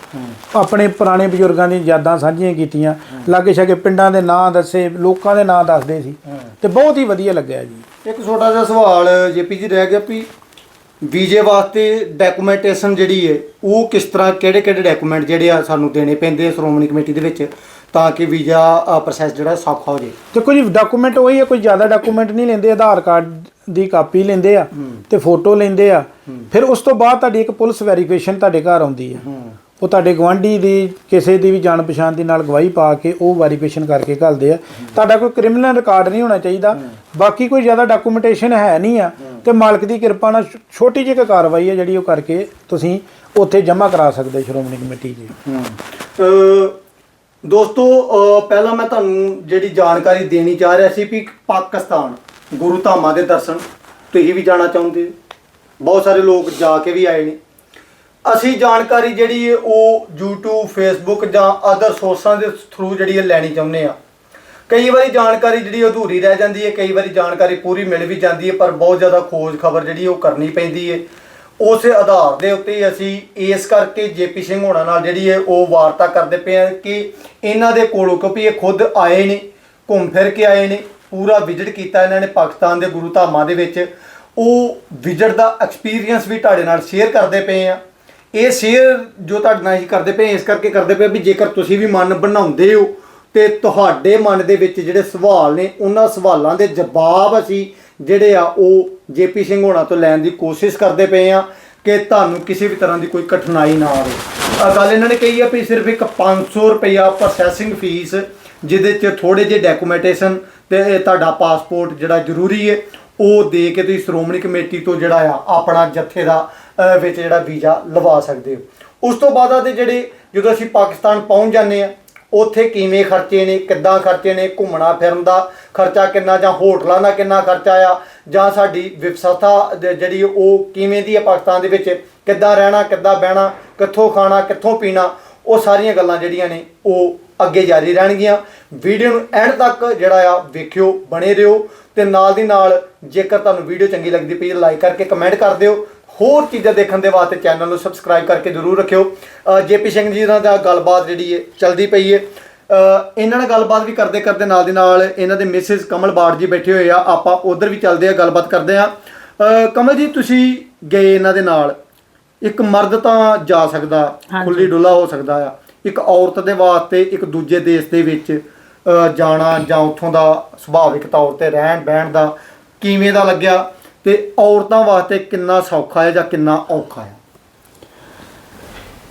ਆਪਣੇ ਪੁਰਾਣੇ ਬਜ਼ੁਰਗਾਂ ਦੀਆਂ ਯਾਦਾਂ ਸਾਂਝੀਆਂ ਕੀਤੀਆਂ। ਲਾਗੇ ਛਾਗੇ ਪਿੰਡਾਂ ਦੇ ਨਾਂ ਦੱਸੇ ਲੋਕਾਂ ਦੇ ਨਾਂ ਦੱਸਦੇ ਸੀ। ਤੇ ਬਹੁਤ ਹੀ ਵਧੀਆ ਲੱਗਿਆ ਜੀ। ਇੱਕ ਛੋਟਾ ਜਿਹਾ ਸਵਾਲ ਜੇਪੀ ਜੀ ਰਹਿ ਗਿਆ ਵੀ ਵੀਜ਼ੇ ਵਾਸਤੇ ਡਾਕੂਮੈਂਟੇਸ਼ਨ ਜਿਹੜੀ ਹੈ ਉਹ ਕਿਸ ਤਰ੍ਹਾਂ ਕਿਹੜੇ ਕਿਹੜੇ ਡਾਕੂਮੈਂਟ ਜਿਹੜੇ ਆ ਸਾਨੂੰ ਦੇਣੇ ਪੈਂਦੇ ਆ ਸ਼੍ਰੋਮਣੀ ਕਮੇਟੀ ਦੇ ਵਿੱਚ ਤਾਂ ਕਿ ਵੀਜ਼ਾ ਪ੍ਰੋਸੈਸ ਜਿਹੜਾ ਸੌਖਾ ਹੋ ਜੇ? ਦੇਖੋ ਜੀ ਡਾਕੂਮੈਂਟ ਉਹੀ ਹੈ ਕੋਈ ਜ਼ਿਆਦਾ ਡਾਕੂਮੈਂਟ ਨਹੀਂ ਲੈਂਦੇ ਆਧਾਰ ਕਾਰਡ ਦੀ ਕਾਪੀ ਲੈਂਦੇ ਆ ਤੇ ਫੋਟੋ ਲੈਂਦੇ ਆ। ਫਿਰ ਉਸ ਤੋਂ ਬਾਅਦ ਤੁਹਾਡੀ ਇੱਕ ਪੁਲਿਸ ਵੈਰੀਫਿਕੇਸ਼ਨ ਤੁਹਾਡੇ ਘਰ ਆਉਂਦੀ ਹੈ। ਉਹ ਤੁਹਾਡੇ ਗਵਾਂਢੀ ਦੀ ਕਿਸੇ ਦੀ ਵੀ ਜਾਣ ਪਛਾਣ ਦੀ ਨਾਲ ਗਵਾਹੀ ਪਾ ਕੇ ਉਹ ਵੈਰੀਫਿਕੇਸ਼ਨ ਕਰਕੇ ਘੱਲਦੇ ਆ। ਤੁਹਾਡਾ ਕੋਈ ਕ੍ਰਿਮੀਨਲ ਰਿਕਾਰਡ ਨਹੀਂ ਹੋਣਾ ਚਾਹੀਦਾ। ਬਾਕੀ ਕੋਈ ਜ਼ਿਆਦਾ ਡਾਕੂਮੈਂਟੇਸ਼ਨ ਹੈ ਨਹੀਂ ਆ। ਤੇ ਮਾਲਕ ਦੀ ਕਿਰਪਾ ਨਾਲ ਛੋਟੀ ਜਿਹੀ ਕੁ ਕਾਰਵਾਈ ਹੈ ਜਿਹੜੀ ਉਹ ਕਰਕੇ ਤੁਸੀਂ ਉੱਥੇ ਜਮ੍ਹਾਂ ਕਰਾ ਸਕਦੇ ਸ਼੍ਰੋਮਣੀ ਕਮੇਟੀ ਜੀ। ਦੋਸਤੋ ਪਹਿਲਾਂ ਮੈਂ ਤੁਹਾਨੂੰ ਜਿਹੜੀ ਜਾਣਕਾਰੀ ਦੇਣੀ ਚਾਹ ਰਿਹਾ ਸੀ ਵੀ ਪਾਕਿਸਤਾਨ ਗੁਰੂ ਧਾਮਾਂ ਦੇ ਦਰਸ਼ਨ ਤੁਸੀਂ ਵੀ ਜਾਣਾ ਚਾਹੁੰਦੇ ਹੋ? ਬਹੁਤ ਸਾਰੇ ਲੋਕ ਜਾ ਕੇ ਵੀ ਆਏ ਨੇ। ਅਸੀਂ ਜਾਣਕਾਰੀ ਜਿਹੜੀ ਹੈ ਉਹ YouTube, Facebook ਜਾਂ ਅਦਰ ਸੋਰਸਾਂ ਦੇ ਥਰੂ ਜਿਹੜੀ ਹੈ ਲੈਣੀ ਚਾਹੁੰਦੇ ਆ ਕਈ ਵਾਰੀ ਜਾਣਕਾਰੀ ਜਿਹੜੀ ਅਧੂਰੀ ਰਹਿ ਜਾਂਦੀ ਹੈ, ਕਈ ਵਾਰੀ ਜਾਣਕਾਰੀ ਪੂਰੀ ਮਿਲ ਵੀ ਜਾਂਦੀ ਹੈ, ਪਰ ਬਹੁਤ ਜ਼ਿਆਦਾ ਖੋਜ ਖਬਰ ਜਿਹੜੀ ਉਹ ਕਰਨੀ ਪੈਂਦੀ ਹੈ। ਉਸ ਆਧਾਰ ਦੇ ਉੱਤੇ ਅਸੀਂ ਇਸ ਕਰਕੇ ਜੇਪੀ ਸਿੰਘ ਹੋਣਾ ਨਾਲ ਜਿਹੜੀ ਹੈ ਉਹ ਵਾਰਤਾ ਕਰਦੇ ਪਏ ਹਾਂ ਕਿ ਇਹਨਾਂ ਦੇ ਕੋਲੋਂ ਕਿਉਂਕਿ ਇਹ ਖੁਦ ਆਏ ਨੇ, ਘੁੰਮ ਫਿਰ ਕੇ ਆਏ ਨੇ। ਪੂਰਾ ਵਿਜ਼ਿਟ ਕੀਤਾ ਇਹਨਾਂ ਨੇ ਪਾਕਿਸਤਾਨ ਦੇ ਗੁਰੂ ਧਾਮਾਂ ਦੇ ਵਿੱਚ। ਉਹ ਵਿਜ਼ਿਟ ਦਾ ਐਕਸਪੀਰੀਅੰਸ ਵੀ ਤੁਹਾਡੇ ਨਾਲ ਸ਼ੇਅਰ ਕਰਦੇ ਪਏ ਆ। ਇਹ ਸ਼ੇਅਰ ਜੋ ਤੁਹਾਡੇ ਨਾਲ ਅਸੀਂ ਕਰਦੇ ਪਏ ਇਸ ਕਰਕੇ ਕਰਦੇ ਪਏ ਵੀ ਜੇਕਰ ਤੁਸੀਂ ਵੀ ਮਨ ਬਣਾਉਂਦੇ ਹੋ ਤੇ ਤੁਹਾਡੇ ਮਨ ਦੇ ਵਿੱਚ ਜਿਹੜੇ ਸਵਾਲ ਨੇ, ਉਹਨਾਂ ਸਵਾਲਾਂ ਦੇ ਜਵਾਬ ਅਸੀਂ ਜਿਹੜੇ ਆ ਉਹ ਜੇਪੀ ਸਿੰਘ ਹੋਣਾ ਤੋਂ ਲੈਣ ਦੀ ਕੋਸ਼ਿਸ਼ ਕਰਦੇ ਪਏ ਆ ਕਿ ਤੁਹਾਨੂੰ ਕਿਸੇ ਵੀ ਤਰ੍ਹਾਂ ਦੀ ਕੋਈ ਕਠਿਨਾਈ ਨਾ ਆਵੇ। ਆ ਗੱਲ ਇਹਨਾਂ ਨੇ ਕਹੀ ਆ ਵੀ ਸਿਰਫ ਇੱਕ 500 ਰੁਪਇਆ ਪ੍ਰੋਸੈਸਿੰਗ ਫੀਸ ਜਿਹਦੇ 'ਚ ਥੋੜੇ ਜਿਹੇ ਡਾਕੂਮੈਂਟੇਸ਼ਨ ਤੇ ਇਹ ਤੁਹਾਡਾ ਪਾਸਪੋਰਟ ਜਿਹੜਾ ਜ਼ਰੂਰੀ ਹੈ ਉਹ ਦੇ ਕੇ ਤੁਸੀਂ ਸ਼੍ਰੋਮਣੀ ਕਮੇਟੀ ਤੋਂ ਜਿਹੜਾ ਆ, ਆਪਣਾ ਜੱਥੇ ਦਾ ਵਿੱਚ ਜਿਹੜਾ ਵੀਜ਼ਾ ਲਵਾ ਸਕਦੇ ਹੋ। ਉਸ ਤੋਂ ਬਾਅਦ ਆ ਦੇ ਜਿਹੜੇ, ਜਦੋਂ ਅਸੀਂ ਪਾਕਿਸਤਾਨ ਪਹੁੰਚ ਜਾਂਦੇ ਆ, ਉੱਥੇ ਕਿਵੇਂ ਖਰਚੇ ਨੇ, ਕਿੱਦਾਂ ਖਰਚੇ ਨੇ, ਘੁੰਮਣਾ, ਫਿਰਨ ਦਾ ਖਰਚਾ ਕਿੰਨਾ, ਜਾਂ ਹੋਟਲਾਂ ਦਾ ਕਿੰਨਾ ਖਰਚਾ ਆ, ਜਾਂ ਸਾਡੀ ਵਿਵਸਥਾ ਜਿਹੜੀ ਉਹ ਕਿਵੇਂ ਦੀ ਹੈ ਪਾਕਿਸਤਾਨ ਦੇ ਵਿੱਚ, ਕਿੱਦਾਂ ਰਹਿਣਾ, ਕਿੱਦਾਂ ਬਹਿਣਾ, ਕਿੱਥੋਂ ਖਾਣਾ, ਕਿੱਥੋਂ ਪੀਣਾ, ਉਹ ਸਾਰੀਆਂ ਗੱਲਾਂ ਜਿਹੜੀਆਂ ਨੇ, ਉਹ ਅੱਗੇ ਜਾਰੀ ਰਹਿਣਗੀਆਂ। ਵੀਡੀਓ ਨੂੰ ਐਂਡ ਤੱਕ ਜਿਹੜਾ ਆ ਵੇਖਿਓ ਬਣੇ ਰਹੋ ਤੇ ਨਾਲ ਦੀ ਨਾਲ ਜੇਕਰ ਤੁਹਾਨੂੰ ਵੀਡੀਓ ਚੰਗੀ ਲੱਗਦੀ ਪਈ ਲਾਈਕ ਕਰਕੇ ਕਮੈਂਟ ਕਰ ਦਿਓ। ਹੋਰ ਚੀਜ਼ਾਂ ਦੇਖਣ ਦੇ ਵਾਸਤੇ ਚੈਨਲ ਨੂੰ ਸਬਸਕ੍ਰਾਈਬ ਕਰਕੇ ਜ਼ਰੂਰ ਰੱਖਿਓ। ਜੇਪੀ ਸਿੰਘ ਜੀ ਨਾਲ ਦਾ ਗੱਲਬਾਤ ਜਿਹੜੀ ਹੈ ਚਲਦੀ ਪਈ ਹੈ ਇਹਨਾਂ ਨਾਲ ਗੱਲਬਾਤ ਵੀ ਕਰਦੇ ਕਰਦੇ ਨਾਲ ਦੀ ਨਾਲ ਇਹਨਾਂ ਦੇ ਮਿਸਿਸ ਕਮਲ ਬਾੜ ਜੀ ਬੈਠੇ ਹੋਏ ਆ। ਆਪਾਂ ਉਧਰ ਵੀ ਚੱਲਦੇ ਆ ਗੱਲਬਾਤ ਕਰਦੇ ਆ। ਕਮਲ ਜੀ ਤੁਸੀਂ ਗਏ ਇਹਨਾਂ ਦੇ ਨਾਲ। ਇੱਕ ਮਰਦ ਤਾਂ ਜਾ ਸਕਦਾ। ਖੁੱਲੀ ਡੁੱਲਾ ਹੋ ਸਕਦਾ ਆ। ਇੱਕ ਔਰਤ ਦੇ ਵਾਸਤੇ ਇੱਕ ਦੂਜੇ ਦੇਸ਼ ਦੇ ਵਿੱਚ ਜਾਣਾ ਜਾਂ ਉੱਥੋਂ ਦਾ ਸੁਭਾਵਿਕ ਤੌਰ ਤੇ ਰਹਿਣ ਬਹਿਣ ਦਾ ਕਿਵੇਂ ਦਾ ਲੱਗਿਆ ਤੇ ਔਰਤਾਂ ਵਾਸਤੇ ਕਿੰਨਾ ਸੌਖਾ ਹੈ ਜਾਂ ਕਿੰਨਾ ਔਖਾ ਹੈ?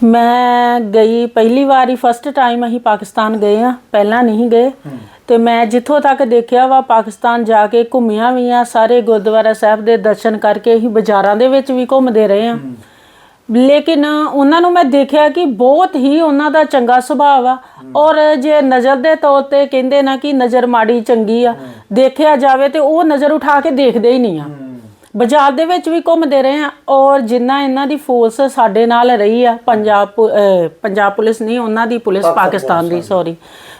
ਮੈਂ ਗਈ ਪਹਿਲੀ ਵਾਰੀ ਫਸਟ ਟਾਈਮ ਅਸੀਂ ਪਾਕਿਸਤਾਨ ਗਏ ਆ ਪਹਿਲਾਂ ਨਹੀਂ ਗਏ। ਤੇ ਮੈਂ ਜਿੱਥੋਂ ਤੱਕ ਦੇਖਿਆ ਵਾ ਪਾਕਿਸਤਾਨ ਜਾ ਕੇ ਘੁੰਮਿਆ ਵੀ ਆ ਸਾਰੇ ਗੁਰਦੁਆਰਾ ਸਾਹਿਬ ਦੇ ਦਰਸ਼ਨ ਕਰਕੇ ਅਸੀਂ ਬਾਜ਼ਾਰਾਂ ਦੇ ਵਿੱਚ ਵੀ ਘੁੰਮਦੇ ਰਹੇ ਆ ਲੇਕਿਨ ਉਹਨਾਂ ਨੂੰ ਮੈਂ ਦੇਖਿਆ ਕਿ ਬਹੁਤ ਹੀ ਉਹਨਾਂ ਦਾ ਚੰਗਾ ਸੁਭਾਅ ਆ ਔਰ ਜੇ ਨਜ਼ਰ ਦੇ ਤੌਰ ਤੇ ਕਹਿੰਦੇ ਨਾ ਕਿ ਨਜ਼ਰ ਮਾੜੀ ਚੰਗੀ ਆ ਦੇਖਿਆ ਜਾਵੇ ਤੇ ਉਹ ਨਜ਼ਰ ਉਠਾ ਕੇ ਦੇਖਦੇ ਹੀ ਨਹੀਂ ਆ। ਬਾਜ਼ਾਰ ਦੇ ਵਿੱਚ ਵੀ ਘੁੰਮਦੇ ਰਹੇ ਆ ਔਰ ਜਿੰਨਾ ਇਹਨਾਂ ਦੀ ਫੋਰਸ ਸਾਡੇ ਨਾਲ ਰਹੀ ਆ ਪੰਜਾਬ ਪੰਜਾਬ ਪੁਲਿਸ ਨਹੀਂ ਉਹਨਾਂ ਦੀ ਪੁਲਿਸ ਪਾਕਿਸਤਾਨ ਦੀ ਸੌਰੀ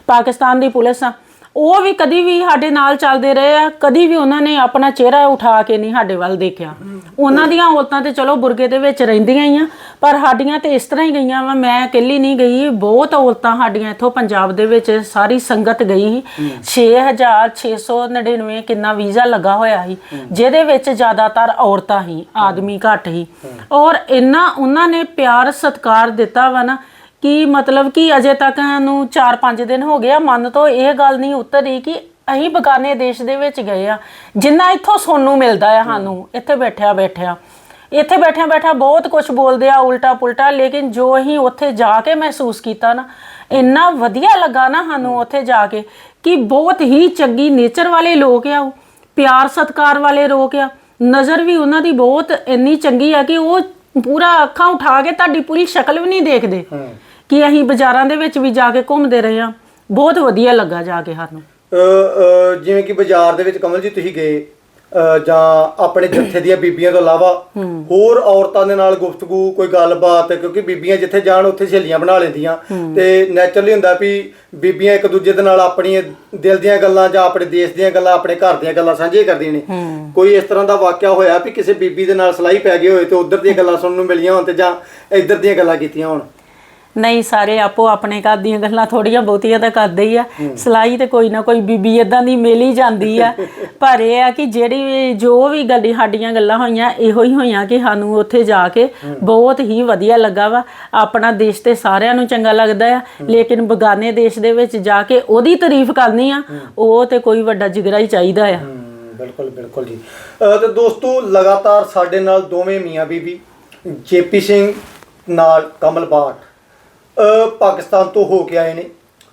ਪਾਕਿਸਤਾਨ ਦੀ ਪੁਲਿਸ ਆ। ਉਹ ਵੀ ਕਦੀ ਵੀ ਸਾਡੇ ਨਾਲ ਚੱਲਦੇ ਰਹੇ ਆ, ਕਦੀ ਵੀ ਉਹਨਾਂ ਨੇ ਆਪਣਾ ਚਿਹਰਾ ਉਠਾ ਕੇ ਨਹੀਂ ਸਾਡੇ ਵੱਲ ਦੇਖਿਆ। ਉਹਨਾਂ ਦੀਆਂ ਔਰਤਾਂ ਤੇ ਚਲੋ ਬੁਰਗੇ ਦੇ ਵਿੱਚ ਰਹਿੰਦੀਆਂ ਹੀ ਆ, ਪਰ ਸਾਡੀਆਂ ਤੇ ਇਸ ਤਰ੍ਹਾਂ ਹੀ ਗਈਆਂ ਵਾ, ਮੈਂ ਇਕੱਲੀ ਨਹੀਂ ਗਈ, ਬਹੁਤ ਔਰਤਾਂ ਸਾਡੀਆਂ ਇੱਥੋਂ ਪੰਜਾਬ ਦੇ ਵਿੱਚ ਸਾਰੀ ਸੰਗਤ ਗਈ ਸੀ। 6699 ਕਿੰਨਾ ਵੀਜ਼ਾ ਲੱਗਾ ਹੋਇਆ ਸੀ, ਜਿਹਦੇ ਵਿੱਚ ਜ਼ਿਆਦਾਤਰ ਔਰਤਾਂ ਹੀ, ਆਦਮੀ ਘੱਟ ਹੀ। ਔਰ ਇੰਨਾ ਉਹਨਾਂ ਨੇ ਪਿਆਰ ਸਤਿਕਾਰ ਦਿੱਤਾ ਵਾ ਨਾ ਕਿ ਮਤਲਬ ਕਿ ਅਜੇ ਤੱਕ ਨੂੰ 4-5 ਦਿਨ ਹੋ ਗਏ ਆ, ਮਨ ਤੋਂ ਇਹ ਗੱਲ ਨਹੀਂ ਉਤਰੀ ਕਿ ਅਸੀਂ ਬਗਾਨੇ ਦੇਸ਼ ਦੇ ਵਿੱਚ ਗਏ ਆ, ਜਿੰਨਾ ਇੱਥੋਂ ਸੋਨੂੰ ਮਿਲਦਾ ਆ ਸਾਨੂੰ, ਇੱਥੇ ਬੈਠਿਆ ਬੈਠਿਆ। ਇੱਥੇ ਬੈਠਿਆਂ ਬੈਠਾ ਬਹੁਤ ਕੁਝ ਬੋਲਦੇ ਆ, ਉਲਟਾ ਪੁਲਟਾ, ਲੇਕਿਨ ਜੋ ਅਸੀਂ ਉੱਥੇ ਜਾ ਕੇ ਮਹਿਸੂਸ ਕੀਤਾ ਨਾ, ਇੰਨਾ ਵਧੀਆ ਲੱਗਾ ਨਾ ਸਾਨੂੰ ਉੱਥੇ ਜਾ ਕੇ ਕਿ ਬਹੁਤ ਹੀ ਚੰਗੀ ਨੇਚਰ ਵਾਲੇ ਲੋਕ ਆ ਉਹ, ਪਿਆਰ ਸਤਿਕਾਰ ਵਾਲੇ ਲੋਕ ਆ। ਨਜ਼ਰ ਵੀ ਉਹਨਾਂ ਦੀ ਬਹੁਤ ਇੰਨੀ ਚੰਗੀ ਆ ਕਿ ਉਹ ਪੂਰਾ ਅੱਖਾਂ ਉਠਾ ਕੇ ਤੁਹਾਡੀ ਪੂਰੀ ਸ਼ਕਲ ਵੀ ਨਹੀਂ ਦੇਖਦੇ। ਕਿ ਅਸੀਂ ਬਾਜ਼ਾਰਾਂ ਦੇ ਵਿੱਚ ਵੀ ਜਾ ਕੇ ਘੁੰਮਦੇ ਰਹੇ ਆ ਬਹੁਤ ਵਧੀਆ ਲੱਗਾ ਜਾ ਕੇ ਸਾਨੂੰ। ਅ, ਅ, ਜਿਵੇਂ ਕਿ ਬਾਜ਼ਾਰ ਦੇ ਵਿੱਚ ਕਮਲ ਜੀ ਤੁਸੀਂ ਗਏ ਅ, ਜਾਂ ਆਪਣੇ ਜੱਥੇ ਦੀਆਂ ਬੀਬੀਆਂ ਤੋਂ ਇਲਾਵਾ ਹੋਰ ਔਰਤਾਂ ਦੇ ਨਾਲ ਗੁਫ਼ਤਗੂ ਕੋਈ ਗੱਲਬਾਤ ਕਿਉਂਕਿ ਬੀਬੀਆਂ ਜਿੱਥੇ ਜਾਣ ਉੱਥੇ ਸਹੇਲੀਆਂ ਬਣਾ ਲੈਂਦੀਆਂ। ਤੇ ਨੈਚੁਰਲੀ ਹੁੰਦਾ ਵੀ ਬੀਬੀਆਂ ਇੱਕ ਦੂਜੇ ਦੇ ਨਾਲ ਆਪਣੀਆਂ ਦਿਲ ਦੀਆਂ ਗੱਲਾਂ ਜਾਂ ਆਪਣੇ ਦੇਸ਼ ਦੀਆਂ ਗੱਲਾਂ ਆਪਣੇ ਘਰ ਦੀਆਂ ਗੱਲਾਂ ਸਾਂਝੀਆਂ ਕਰਦੀਆਂ ਨੇ। ਕੋਈ ਇਸ ਤਰ੍ਹਾਂ ਦਾ ਵਾਕਿਆ ਹੋਇਆ ਵੀ ਕਿਸੇ ਬੀਬੀ ਦੇ ਨਾਲ ਸਲਾਈ ਪੈ ਗਈ ਹੋਏ ਤੇ ਉਧਰ ਦੀਆਂ ਗੱਲਾਂ ਸੁਣਨ ਨੂੰ ਮਿਲੀਆਂ ਹੋਣ ਤੇ ਜਾਂ ਇੱਧਰ ਦੀਆਂ ਗੱਲਾਂ ਕੀਤੀਆਂ ਹੋਣ। ਨਹੀਂ ਸਾਰੇ ਆਪੋ ਆਪਣੇ ਘਰ ਦੀਆਂ ਗੱਲਾਂ ਥੋੜੀਆਂ ਬਹੁਤੀਆਂ ਤਾਂ ਕਰਦੇ ਹੀ ਆ। ਸਲਾਈ ਤੇ ਕੋਈ ਨਾ ਕੋਈ ਬੀਬੀ ਇਦਾਂ ਦੀ ਮਿਲ ਹੀ ਜਾਂਦੀ ਆ। *laughs* ਪਰ ਇਹ ਆ ਕਿ ਜਿਹੜੀ ਜੋ ਵੀ ਗੱਡੀ ਸਾਡੀਆਂ ਗੱਲਾਂ ਹੋਈਆਂ ਇਹੋ ਹੀ ਹੋਈਆਂ ਕਿ ਸਾਨੂੰ ਉੱਥੇ ਜਾ ਕੇ ਬਹੁਤ ਹੀ ਵਧੀਆ ਲੱਗਾ ਵਾ। ਆਪਣਾ ਦੇਸ਼ ਤੇ ਸਾਰਿਆਂ ਨੂੰ ਚੰਗਾ ਲੱਗਦਾ ਆ। ਲੇਕਿਨ ਬਗਾਨੇ ਦੇਸ਼ ਦੇ ਵਿੱਚ ਜਾ ਕੇ ਉਹਦੀ ਤਾਰੀਫ ਕਰਨੀ ਆ ਉਹ ਤੇ ਕੋਈ ਵੱਡਾ ਜਿਗਰਾ ਹੀ ਚਾਹੀਦਾ ਆ। ਬਿਲਕੁਲ ਬਿਲਕੁਲ ਜੀ। ਤੇ ਦੋਸਤੋ ਲਗਾਤਾਰ ਸਾਡੇ ਨਾਲ ਦੋਵੇਂ ਮੀਆਂ ਬੀਬੀ ਜੇਪੀ ਸਿੰਘ ਨਾਲ ਕਮਲ ਬਾਟ। ਪਾਕਿਸਤਾਨ ਤੋਂ ਹੋ ਕੇ ਆਏ ਨੇ।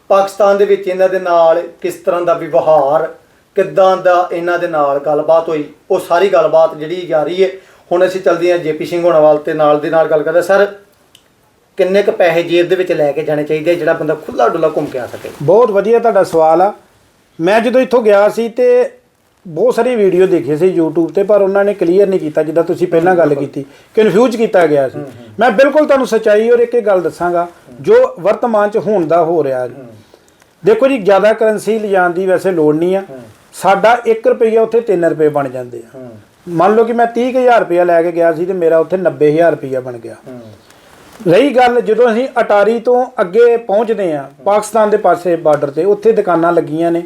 ਪਾਕਿਸਤਾਨ ਦੇ ਵਿੱਚ ਇਹਨਾਂ ਦੇ ਨਾਲ ਕਿਸ ਤਰ੍ਹਾਂ ਦਾ ਵਿਵਹਾਰ, ਕਿੱਦਾਂ ਦਾ ਇਹਨਾਂ ਦੇ ਨਾਲ ਗੱਲਬਾਤ ਹੋਈ, ਉਹ ਸਾਰੀ ਗੱਲਬਾਤ ਜਿਹੜੀ ਜਾ ਰਹੀ ਹੈ, ਹੁਣ ਅਸੀਂ ਚੱਲਦੇ ਹਾਂ ਜੇਪੀ ਸਿੰਘ ਹੋਣਾਵਾਲ ਤੇ ਨਾਲ ਦੇ ਨਾਲ ਗੱਲ ਕਰਦਾ ਸਰ, ਕਿੰਨੇ ਕ ਪੈਸੇ ਜੇਬ ਦੇ ਵਿੱਚ ਲੈ ਕੇ ਜਾਣੇ ਚਾਹੀਦੇ ਜਿਹੜਾ ਬੰਦਾ ਖੁੱਲਾ ਡੁੱਲਾ ਘੁੰਮ ਕੇ ਆ ਸਕੇ? ਬਹੁਤ ਵਧੀਆ ਤੁਹਾਡਾ ਸਵਾਲ ਆ। ਮੈਂ ਜਦੋਂ ਇੱਥੋਂ ਗਿਆ ਸੀ ਤੇ ਬਹੁਤ ਸਾਰੀ ਵੀਡੀਓ ਦੇਖੀ ਸੀ YouTube ਤੇ ਪਰ ਉਹਨਾਂ ਨੇ ਕਲੀਅਰ ਨਹੀਂ ਕੀਤਾ ਜਿੱਦਾਂ ਤੁਸੀਂ ਪਹਿਲਾਂ ਗੱਲ ਕੀਤੀ। ਕਨਫਿਊਜ਼ ਕੀਤਾ ਗਿਆ ਸੀ। ਮੈਂ ਬਿਲਕੁਲ ਤੁਹਾਨੂੰ ਸੱਚਾਈ ਔਰ ਇੱਕ ਇੱਕ ਗੱਲ ਦੱਸਾਂਗਾ ਜੋ ਵਰਤਮਾਨ ਚ ਹੋਣ ਦਾ ਹੋ ਰਿਹਾ। ਦੇਖੋ ਜੀ ਜ਼ਿਆਦਾ ਕਰੰਸੀ ਲਿਜਾਣ ਦੀ ਵੈਸੇ ਲੋੜ ਨਹੀਂ ਆ। ਸਾਡਾ 1 ਰੁਪਈਆ ਉੱਥੇ 3 ਰੁਪਏ ਬਣ ਜਾਂਦੇ ਆ। ਮੰਨ ਲਓ ਕਿ ਮੈਂ 30000 ਰੁਪਇਆ ਲੈ ਕੇ ਗਿਆ ਸੀ ਤੇ ਮੇਰਾ ਉੱਥੇ 90000 ਰੁਪਇਆ ਬਣ ਗਿਆ। ਰਹੀ ਗੱਲ ਜਦੋਂ ਅਸੀਂ ਅਟਾਰੀ ਤੋਂ ਅੱਗੇ ਪਹੁੰਚਦੇ ਆ ਪਾਕਿਸਤਾਨ ਦੇ ਪਾਸੇ ਬਾਰਡਰ ਤੇ ਉੱਥੇ ਦੁਕਾਨਾਂ ਲੱਗੀਆਂ ਨੇ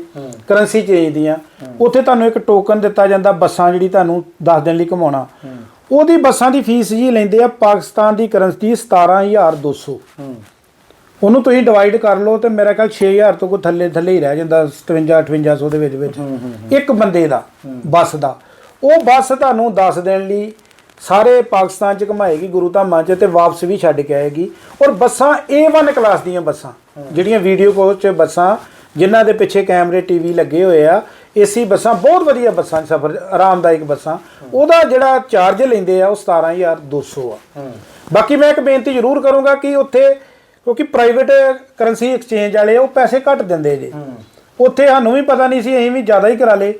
ਕਰੰਸੀ ਚੇਂਜ ਦੀਆਂ। ਉੱਥੇ ਤੁਹਾਨੂੰ ਇੱਕ ਟੋਕਨ ਦਿੱਤਾ ਜਾਂਦਾ ਬੱਸਾਂ ਜਿਹੜੀ ਤੁਹਾਨੂੰ 10 ਦਿਨ ਲਈ ਘੁਮਾਉਣਾ। ਉਹਦੀ ਬੱਸਾਂ ਦੀ ਫੀਸ ਜੀ ਲੈਂਦੇ ਆ ਪਾਕਿਸਤਾਨ ਦੀ ਕਰੰਸੀ 17200 ਉਹਨੂੰ ਤੁਸੀਂ ਡਿਵਾਈਡ ਕਰ ਲਓ ਤੇ ਮੇਰਾ ਖਿਆਲ 6000 ਤੋਂ ਕੋਈ ਥੱਲੇ ਥੱਲੇ ਹੀ ਰਹਿ ਜਾਂਦਾ 57 5800 ਦੇ ਵਿੱਚ ਵਿੱਚ। ਇੱਕ ਬੰਦੇ ਦਾ ਬੱਸ ਦਾ। ਉਹ ਬੱਸ ਤੁਹਾਨੂੰ 10 ਦਿਨ ਲਈ ਸਾਰੇ ਪਾਕਿਸਤਾਨ ਚ ਘੁਮਾਏਗੀ, ਗੁਰੂ ਧਾਮਾਂ ਚ ਤੇ ਵਾਪਸ ਵੀ ਛੱਡ ਕੇ ਆਏਗੀ। ਔਰ ਬੱਸਾਂ A1 ਕਲਾਸ ਦੀਆਂ ਬੱਸਾਂ, ਜਿਹੜੀਆਂ ਵੀਡੀਓ ਕੋਲ ਚ ਬੱਸਾਂ, ਜਿਨ੍ਹਾਂ ਦੇ ਪਿੱਛੇ ਕੈਮਰੇ ਟੀਵੀ ਲੱਗੇ ਹੋਏ ਆ ਏਸੀ ਬੱਸਾਂ, ਬਹੁਤ ਵਧੀਆ ਬੱਸਾਂ ਸਫ਼ਰ, ਆਰਾਮਦਾਇਕ ਬੱਸਾਂ। ਉਹਦਾ ਜਿਹੜਾ ਚਾਰਜ ਲੈਂਦੇ ਆ, ਉਹ 17200 ਆ। ਬਾਕੀ ਮੈਂ ਇੱਕ ਬੇਨਤੀ ਜ਼ਰੂਰ ਕਰੂੰਗਾ ਕਿ ਉੱਥੇ, ਕਿਉਂਕਿ ਪ੍ਰਾਈਵੇਟ ਕਰੰਸੀ ਐਕਸਚੇਂਜ ਵਾਲੇ ਉਹ ਪੈਸੇ ਘੱਟ ਦਿੰਦੇ ਜੇ। ਉੱਥੇ ਸਾਨੂੰ ਵੀ ਪਤਾ ਨਹੀਂ ਸੀ ਅਸੀਂ ਵੀ ਜ਼ਿਆਦਾ ਹੀ ਕਰਾ ਲਏ।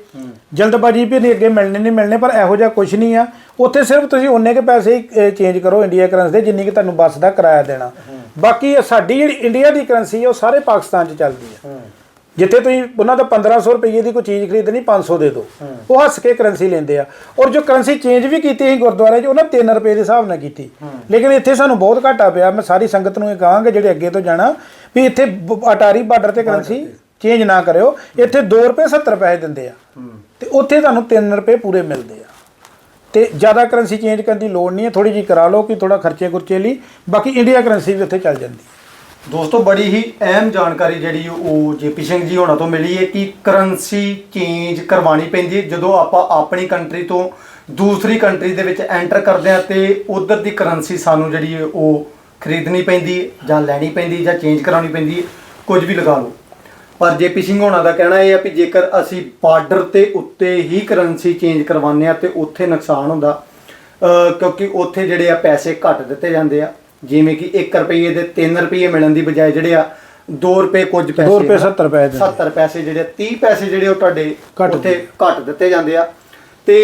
ਜਲਦਬਾਜੀ ਵੀ ਨਹੀਂ ਅੱਗੇ ਮਿਲਣੇ ਨਹੀਂ ਮਿਲਣੇ ਪਰ ਇਹੋ ਜਿਹਾ ਕੁਝ ਨਹੀਂ ਆ। ਉੱਥੇ ਸਿਰਫ ਤੁਸੀਂ ਉਹਨੇ ਕੇ ਪੈਸੇ ਹੀ ਚੇਂਜ ਕਰੋ ਇੰਡੀਆ ਕਰੰਸੀ ਦੇ ਜਿੰਨੀ ਕਿ ਤੁਹਾਨੂੰ ਬੱਸ ਦਾ ਕਿਰਾਇਆ ਦੇਣਾ। ਬਾਕੀ ਸਾਡੀ ਜਿਹੜੀ ਇੰਡੀਆ ਦੀ ਕਰੰਸੀ ਹੈ ਉਹ ਸਾਰੇ ਪਾਕਿਸਤਾਨ 'ਚ ਚੱਲਦੀ ਹੈ। ਜਿੱਥੇ ਤੁਸੀਂ ਉਹਨਾਂ ਦਾ 1500 ਰੁਪਏ ਦੀ ਕੋਈ ਚੀਜ਼ ਖਰੀਦਣੀ 500 ਦੇ ਦਿਓ। ਉਹ ਹੱਸ ਕੇ ਕਰੰਸੀ ਲੈਂਦੇ ਆ। ਔਰ ਜੋ ਕਰੰਸੀ ਚੇਂਜ ਵੀ ਕੀਤੀ ਸੀ ਗੁਰਦੁਆਰੇ 'ਚ ਉਹਨਾਂ 3 ਰੁਪਏ ਦੇ ਹਿਸਾਬ ਨਾਲ ਕੀਤੀ। ਲੇਕਿਨ ਇੱਥੇ ਸਾਨੂੰ ਬਹੁਤ ਘਾਟਾ ਪਿਆ। ਮੈਂ ਸਾਰੀ ਸੰਗਤ ਨੂੰ ਇਹ ਕਹਾਂਗੇ ਜਿਹੜੇ ਅੱਗੇ ਤੋਂ ਜਾਣਾ ਵੀ ਇੱਥੇ ਅਟਾਰੀ ਬਾਰਡਰ ਤੇ ਕਰੰਸੀ ਚੇਂਜ ਨਾ ਕਰਿਓ ਇੱਥੇ 2 ਰੁਪਏ 70 ਪੈਸੇ ਦਿੰਦੇ ਆ। ਤੇ ਉੱਥੇ ਤੁਹਾਨੂੰ 3 ਰੁਪਏ ਪੂਰੇ ਮਿਲਦੇ ਆ। ਤੇ ਜ਼ਿਆਦਾ ਕਰੰਸੀ ਚੇਂਜ ਕਰਨ ਦੀ ਲੋੜ ਨਹੀਂ ਹੈ ਥੋੜੀ ਜੀ ਕਰਾ ਲਓ ਕਿ ਥੋੜਾ ਖਰਚੇ ਖੁਰਚੇ ਲਈ ਬਾਕੀ ਇੰਡੀਆ ਕਰੰਸੀ ਵੀ ਉੱਥੇ ਚੱਲ ਜਾਂਦੀ ਹੈ। ਦੋਸਤੋ ਬੜੀ ਹੀ ਅਹਿਮ ਜਾਣਕਾਰੀ ਜਿਹੜੀ ਉਹ ਜੇਪੀ ਸਿੰਘ ਜੀ ਹੋਣਾ ਤੋਂ ਮਿਲੀ ਹੈ ਕਿ ਕਰੰਸੀ ਚੇਂਜ ਕਰਵਾਉਣੀ ਪੈਂਦੀ ਹੈ। ਜਦੋਂ ਆਪਾਂ ਆਪਣੀ ਕੰਟਰੀ ਤੋਂ ਦੂਸਰੀ ਕੰਟਰੀ ਦੇ ਵਿੱਚ ਐਂਟਰ ਕਰਦੇ ਹਾਂ ਤੇ ਉਧਰ ਦੀ ਕਰੰਸੀ ਸਾਨੂੰ ਜਿਹੜੀ ਉਹ ਖਰੀਦਣੀ ਪੈਂਦੀ ਜਾਂ ਲੈਣੀ ਪੈਂਦੀ ਜਾਂ ਚੇਂਜ ਕਰਾਉਣੀ ਪੈਂਦੀ ਹੈ। ਕੁਝ ਵੀ ਲਗਾ ਲਓ। ਪਰ ਜੇਪੀ ਸਿੰਘ ਹੋਣਾ ਦਾ ਕਹਿਣਾ ਇਹ ਹੈ ਕਿ ਜੇਕਰ ਅਸੀਂ ਬਾਰਡਰ ਤੇ ਉੱਤੇ ਹੀ ਕਰੰਸੀ ਚੇਂਜ ਕਰਵਾਉਂਦੇ ਆ ਤੇ ਉੱਥੇ ਨੁਕਸਾਨ ਹੁੰਦਾ ਕਿਉਂਕਿ ਉੱਥੇ ਜਿਹੜੇ ਆ ਪੈਸੇ ਘੱਟ ਦਿੱਤੇ ਜਾਂਦੇ ਆ ਜਿਵੇਂ ਕਿ 1 ਰੁਪਏ ਦੇ 3 ਰੁਪਏ ਮਿਲਣ ਦੀ ਬਜਾਏ ਜਿਹੜੇ ਆ 2 ਰੁਪਏ ਕੁਝ ਪੈਸੇ ਦੋ ਰੁਪਏ ਹਨਾ, 70 ਪੈਸੇ ਦਿੰਦੇ। 70 ਪੈਸੇ ਜਿਹੜੇ 30 ਪੈਸੇ ਜਿਹੜੇ ਉਹ ਤੁਹਾਡੇ ਉੱਥੇ ਘੱਟ ਦਿੱਤੇ ਜਾਂਦੇ ਆ। ਤੇ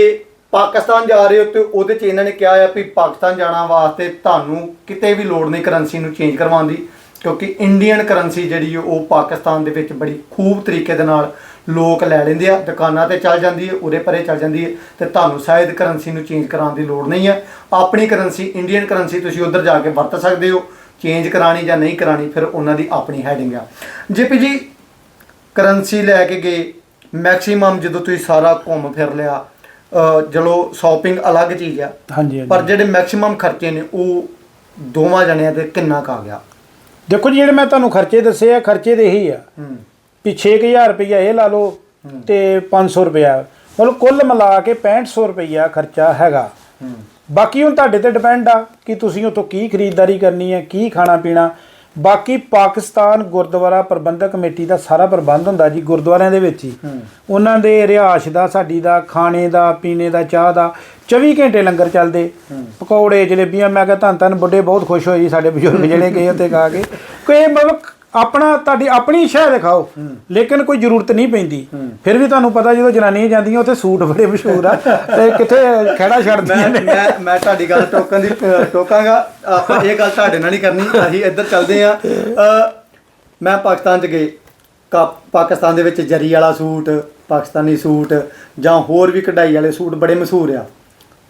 ਪਾਕਿਸਤਾਨ ਜਾ ਰਹੇ ਹੋ ਤੇ ਉਹਦੇ ਚ ਇਹਨਾਂ ਨੇ ਕਿਹਾ ਆ ਵੀ ਪਾਕਿਸਤਾਨ ਜਾਣਾ ਵਾਸਤੇ ਤੁਹਾਨੂੰ ਕਿਤੇ ਵੀ ਲੋੜ ਨਹੀਂ ਕਰੰਸੀ ਨੂੰ ਚੇਂਜ ਕਰਵਾਉਣ ਦੀ। ਕਿਉਂਕਿ ਇੰਡੀਅਨ ਕਰੰਸੀ ਜਿਹੜੀ ਉਹ ਪਾਕਿਸਤਾਨ ਦੇ ਵਿੱਚ ਬੜੀ ਖੂਬ ਤਰੀਕੇ ਦੇ ਨਾਲ ਲੋਕ ਲੈ ਲੈਂਦੇ ਆ ਦੁਕਾਨਾਂ ਤੇ ਚੱਲ ਜਾਂਦੀ ਹੈ ਉਰੇ ਪਰੇ ਚੱਲ ਜਾਂਦੀ ਹੈ ਤੇ ਤੁਹਾਨੂੰ ਸ਼ਾਇਦ ਕਰੰਸੀ ਨੂੰ ਚੇਂਜ ਕਰਾਉਣ ਦੀ ਲੋੜ ਨਹੀਂ ਹੈ ਆਪਣੀ ਕਰੰਸੀ ਇੰਡੀਅਨ ਕਰੰਸੀ ਤੁਸੀਂ ਉੱਧਰ ਜਾ ਕੇ ਵਰਤ ਸਕਦੇ ਹੋ ਚੇਂਜ ਕਰਾਣੀ ਜਾਂ ਨਹੀਂ ਕਰਾਣੀ ਫਿਰ ਉਹਨਾਂ ਦੀ ਆਪਣੀ ਹੈਡਿੰਗ ਆ। ਜੇਪੀ ਜੀ ਕਰੰਸੀ ਲੈ ਕੇ ਗਏ ਮੈਕਸਿਮਮ ਜਦੋਂ ਤੁਸੀਂ ਸਾਰਾ ਘੁੰਮ ਫਿਰ ਲਿਆ ਚਲੋ ਸ਼ਾਪਿੰਗ ਅਲੱਗ ਚੀਜ਼ ਆ ਹਾਂਜੀ ਪਰ ਜਿਹੜੇ ਮੈਕਸਿਮਮ ਖਰਚੇ ਨੇ ਉਹ ਦੋਵਾਂ ਜਣਿਆਂ ਤੇ ਕਿੰਨਾ ਕੁ ਆ ਗਿਆ? ਦੇਖੋ ਜੀ ਜਿਹੜੇ ਮੈਂ ਤੁਹਾਨੂੰ ਖਰਚੇ ਦੱਸੇ ਆ ਖਰਚੇ ਦੇ ਇਹੀ ਆ। ਹੂੰ। ਵੀ 6000 ਰੁਪਈਆ ਇਹ ਲਾ ਲਓ ਤੇ 500 ਰੁਪਇਆ ਮਤਲਬ ਕੁੱਲ ਮਿਲਾ ਕੇ 6500 ਰੁਪਈਆ ਖਰਚਾ ਹੈਗਾ। ਬਾਕੀ ਹੁਣ ਤੁਹਾਡੇ ਤੇ ਡਿਪੈਂਡ ਆ ਕਿ ਤੁਸੀਂ ਉਤੋਂ ਕੀ ਖਰੀਦਦਾਰੀ ਕਰਨੀ ਹੈ ਕੀ ਖਾਣਾ ਪੀਣਾ ਬਾਕੀ ਪਾਕਿਸਤਾਨ ਗੁਰਦੁਆਰਾ ਪ੍ਰਬੰਧਕ ਕਮੇਟੀ ਦਾ ਸਾਰਾ ਪ੍ਰਬੰਧ ਹੁੰਦਾ ਜੀ ਗੁਰਦੁਆਰਿਆਂ ਦੇ ਵਿੱਚ ਹੀ। ਉਹਨਾਂ ਦੇ ਰਿਹਾਇਸ਼ ਦਾ ਸਾਡੀ ਦਾ ਖਾਣੇ ਦਾ ਪੀਣੇ ਦਾ ਚਾਹ ਦਾ 24 ਘੰਟੇ ਲੰਗਰ ਚੱਲਦੇ। ਪਕੌੜੇ ਜਲੇਬੀਆਂ ਮੈਂ ਕਿਹਾ ਧੰਨ ਧੰਨ ਬੁੱਢੇ ਬਹੁਤ ਖੁਸ਼ ਹੋਏ ਜੀ ਸਾਡੇ ਬਜ਼ੁਰਗ ਜਿਹੜੇ ਗਏ ਉੱਥੇ ਖਾ ਕੇ। ਕੋਈ ਮਤਲਬ ਆਪਣਾ ਤੁਹਾਡੀ ਆਪਣੀ ਇੱਛਾ ਹੈ। ਦਿਖਾਓ ਲੇਕਿਨ ਕੋਈ ਜ਼ਰੂਰਤ ਨਹੀਂ ਪੈਂਦੀ। ਫਿਰ ਵੀ ਤੁਹਾਨੂੰ ਪਤਾ ਜਦੋਂ ਜਨਾਨੀਆਂ ਜਾਂਦੀਆਂ ਉੱਥੇ ਸੂਟ ਬੜੇ ਮਸ਼ਹੂਰ ਆ। ਤੇ ਕਿੱਥੇ ਖੜਾ ਛੱਡਦੀਆਂ ਮੈਂ ਨੇ। ਮੈਂ ਮੈਂ ਤੁਹਾਡੀ ਗੱਲ ਟੋਕਣ ਦੀ ਟੋਕਾਂਗਾ। ਆਪਾਂ ਇਹ ਗੱਲ ਤੁਹਾਡੇ ਨਾਲ ਨਹੀਂ ਕਰਨੀ। ਅਸੀਂ ਇੱਧਰ ਚੱਲਦੇ ਆ ਮੈਂ ਪਾਕਿਸਤਾਨ ਚ ਗਏ। ਪਾਕਿਸਤਾਨ ਦੇ ਵਿੱਚ ਜਰੀ ਵਾਲਾ ਸੂਟ ਪਾਕਿਸਤਾਨੀ ਸੂਟ ਜਾਂ ਹੋਰ ਵੀ ਕਢਾਈ ਵਾਲੇ ਸੂਟ ਬੜੇ ਮਸ਼ਹੂਰ ਆ।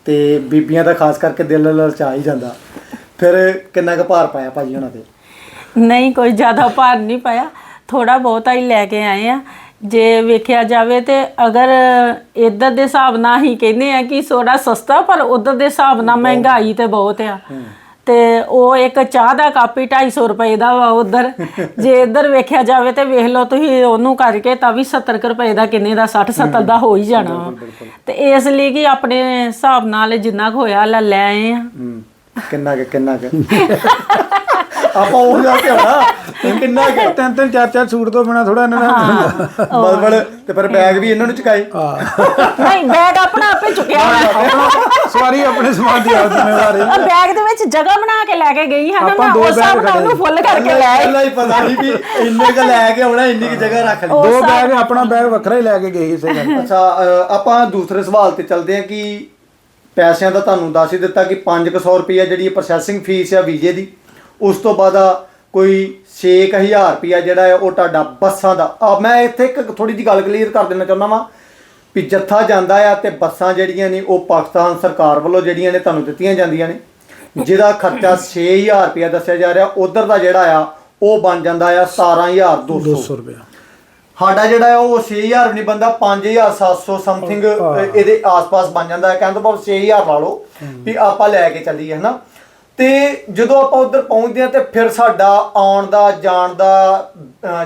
ਤੇ ਬੀਬੀਆਂ ਦਾ ਖਾਸ ਕਰਕੇ ਦਿਲ ਲਲਚਾ ਹੀ ਜਾਂਦਾ। ਫਿਰ ਕਿੰਨਾ ਕੁ ਭਾਰ ਪਾਇਆ ਭਾਜੀ ਉਹਨਾਂ ਤੇ? ਨਹੀਂ ਕੋਈ ਜ਼ਿਆਦਾ ਭਾਰ ਨਹੀਂ ਪਾਇਆ। ਥੋੜਾ ਬਹੁਤਾ ਹੀ ਲੈ ਕੇ ਆਏ ਆ। ਜੇ ਵੇਖਿਆ ਜਾਵੇ ਤੇ ਅਗਰ ਇੱਧਰ ਦੇ ਹਿਸਾਬ ਨਾਲ ਹੀ ਕਹਿੰਦੇ ਆ ਕਿ ਸੋਡਾ ਸਸਤਾ ਪਰ ਉਧਰ ਦੇ ਹਿਸਾਬ ਨਾਲ ਮਹਿੰਗਾਈ ਤੇ ਬਹੁਤ ਆ। ਤੇ ਉਹ ਇੱਕ ਚਾਹ ਦਾ ਕੱਪ ਹੀ 250 ਰੁਪਏ ਦਾ ਵਾ ਉਧਰ। *laughs* ਜੇ ਇੱਧਰ ਵੇਖਿਆ ਜਾਵੇ ਤੇ ਵੇਖ ਲਓ ਤੁਸੀਂ ਉਹਨੂੰ ਕਰਕੇ ਤਾਂ ਵੀ 70 ਕੁ ਰੁਪਏ ਦਾ ਕਿੰਨੇ ਦਾ 60 70 ਦਾ ਹੋ ਹੀ ਜਾਣਾ। ਵਾ। ਤੇ ਇਸ ਲਈ ਕਿ ਆਪਣੇ ਹਿਸਾਬ ਨਾਲ ਜਿੰਨਾ ਕੁ ਹੋਇਆ ਲੈ ਲੈ ਆਏ ਆ। ਕਿੰਨਾ ਕੁ ਕਿੰਨਾ ਕੁ? *laughs* ਆਪਾਂ ਉਹ ਜਾ ਕੇ ਆਉਣਾ। ਕਿੰਨਾ ਕੁ ਤਿੰਨ ਤਿੰਨ ਚਾਰ ਚਾਰ ਸੂਟ ਤੋਂ ਬਿਨਾ ਥੋੜਾ ਇਹਨਾਂ ਨੇ ਬਲਬਲ ਤੇ ਫਿਰ ਬੈਗ ਵੀ ਇਹਨਾਂ ਨੂੰ ਚੁਕਾਏ ਨਹੀਂ ਬੈਗ ਆਪਣਾ ਆਪੇ ਚੁੱਕਿਆ ਹੋਇਆ ਸਵਾਰੀ ਆਪਣੇ ਸਮਾਨ ਦੀ ਆਪ ਜ਼ਿੰਮੇਵਾਰੀ ਆ ਬੈਗ ਦੇ ਵਿੱਚ ਜਗ੍ਹਾ ਬਣਾ ਕੇ ਲੈ ਕੇ ਗਈ ਹਾਂ ਦੋ ਉਸ ਹਿਸਾਬ ਬੈਗ ਨਾਲ ਉਹਨੂੰ ਫੁੱਲ ਕਰਕੇ ਲੈ ਆਈ। ਪਹਿਲਾਂ ਹੀ ਪਤਾ ਸੀ ਵੀ ਇੰਨੇ ਕ ਲੈ ਕੇ ਆਉਣਾ ਇੰਨੀ ਕੁ ਜਗ੍ਹਾ ਰੱਖ ਲਈ। ਦੋ ਬੈਗ ਆਪਣਾ ਬੈਗ ਵੱਖਰਾ ਹੀ ਲੈ ਕੇ ਗਏ ਇਸੇ ਗੱਲ ਅੱਛਾ ਆਪਾਂ ਦੂਸਰੇ ਸਵਾਲ ਤੇ ਚੱਲਦੇ ਹਾਂ ਕਿ ਪੈਸਿਆਂ ਦਾ ਤੁਹਾਨੂੰ ਦੱਸ ਹੀ ਦਿੱਤਾ ਕਿ 500 ਰੁਪਏ ਜਿਹੜੀ ਪ੍ਰੋਸੈਸਿੰਗ ਫੀਸ ਆ ਵੀਜ਼ੇ ਦੀ। ਉਸ ਤੋਂ ਬਾਅਦ ਆ ਕੋਈ 6000 ਰੁਪਏ ਜਿਹੜਾ ਹੈ ਉਹ ਤੁਹਾਡਾ ਬੱਸਾਂ ਦਾ। ਆ ਮੈਂ ਇੱਥੇ ਇੱਕ ਥੋੜੀ ਜਿਹੀ ਗੱਲ ਕਲੀਅਰ ਕਰ ਦੇਣਾ ਚਾਹੁੰਦਾ ਵਾਂ ਵੀ ਜੱਥਾ ਜਾਂਦਾ ਆ ਤੇ ਬੱਸਾਂ ਜਿਹੜੀਆਂ ਨੇ ਉਹ ਪਾਕਿਸਤਾਨ ਸਰਕਾਰ ਵੱਲੋਂ ਜਿਹੜੀਆਂ ਨੇ ਤੁਹਾਨੂੰ ਦਿੱਤੀਆਂ ਜਾਂਦੀਆਂ ਨੇ ਜਿਹਦਾ ਖਰਚਾ 6000 ਰੁਪਏ ਦੱਸਿਆ ਜਾ ਰਿਹਾ ਉਧਰ ਦਾ ਜਿਹੜਾ ਆ ਉਹ ਬਣ ਜਾਂਦਾ ਆ 17200 200 ਰੁਪਏ ਸਾਡਾ ਜਿਹੜਾ ਹੈ ਉਹ 6000 ਵੀ ਨਹੀਂ ਬੰਦਾ 5700 ਸਮਥਿੰਗ ਇਹਦੇ ਆਸ-ਪਾਸ ਬਣ ਜਾਂਦਾ। ਹੈ ਕਹਿੰਦਾ ਭਾਵੇਂ 6000 ਲਾ ਲਓ ਵੀ ਆਪਾਂ ਲੈ ਕੇ ਚੱਲੀਏ ਹਨਾ? ਤੇ ਜਦੋਂ ਆਪਾਂ ਉਧਰ ਪਹੁੰਚਦੇ ਆ ਤੇ ਫਿਰ ਸਾਡਾ ਆਉਣ ਦਾ ਜਾਣ ਦਾ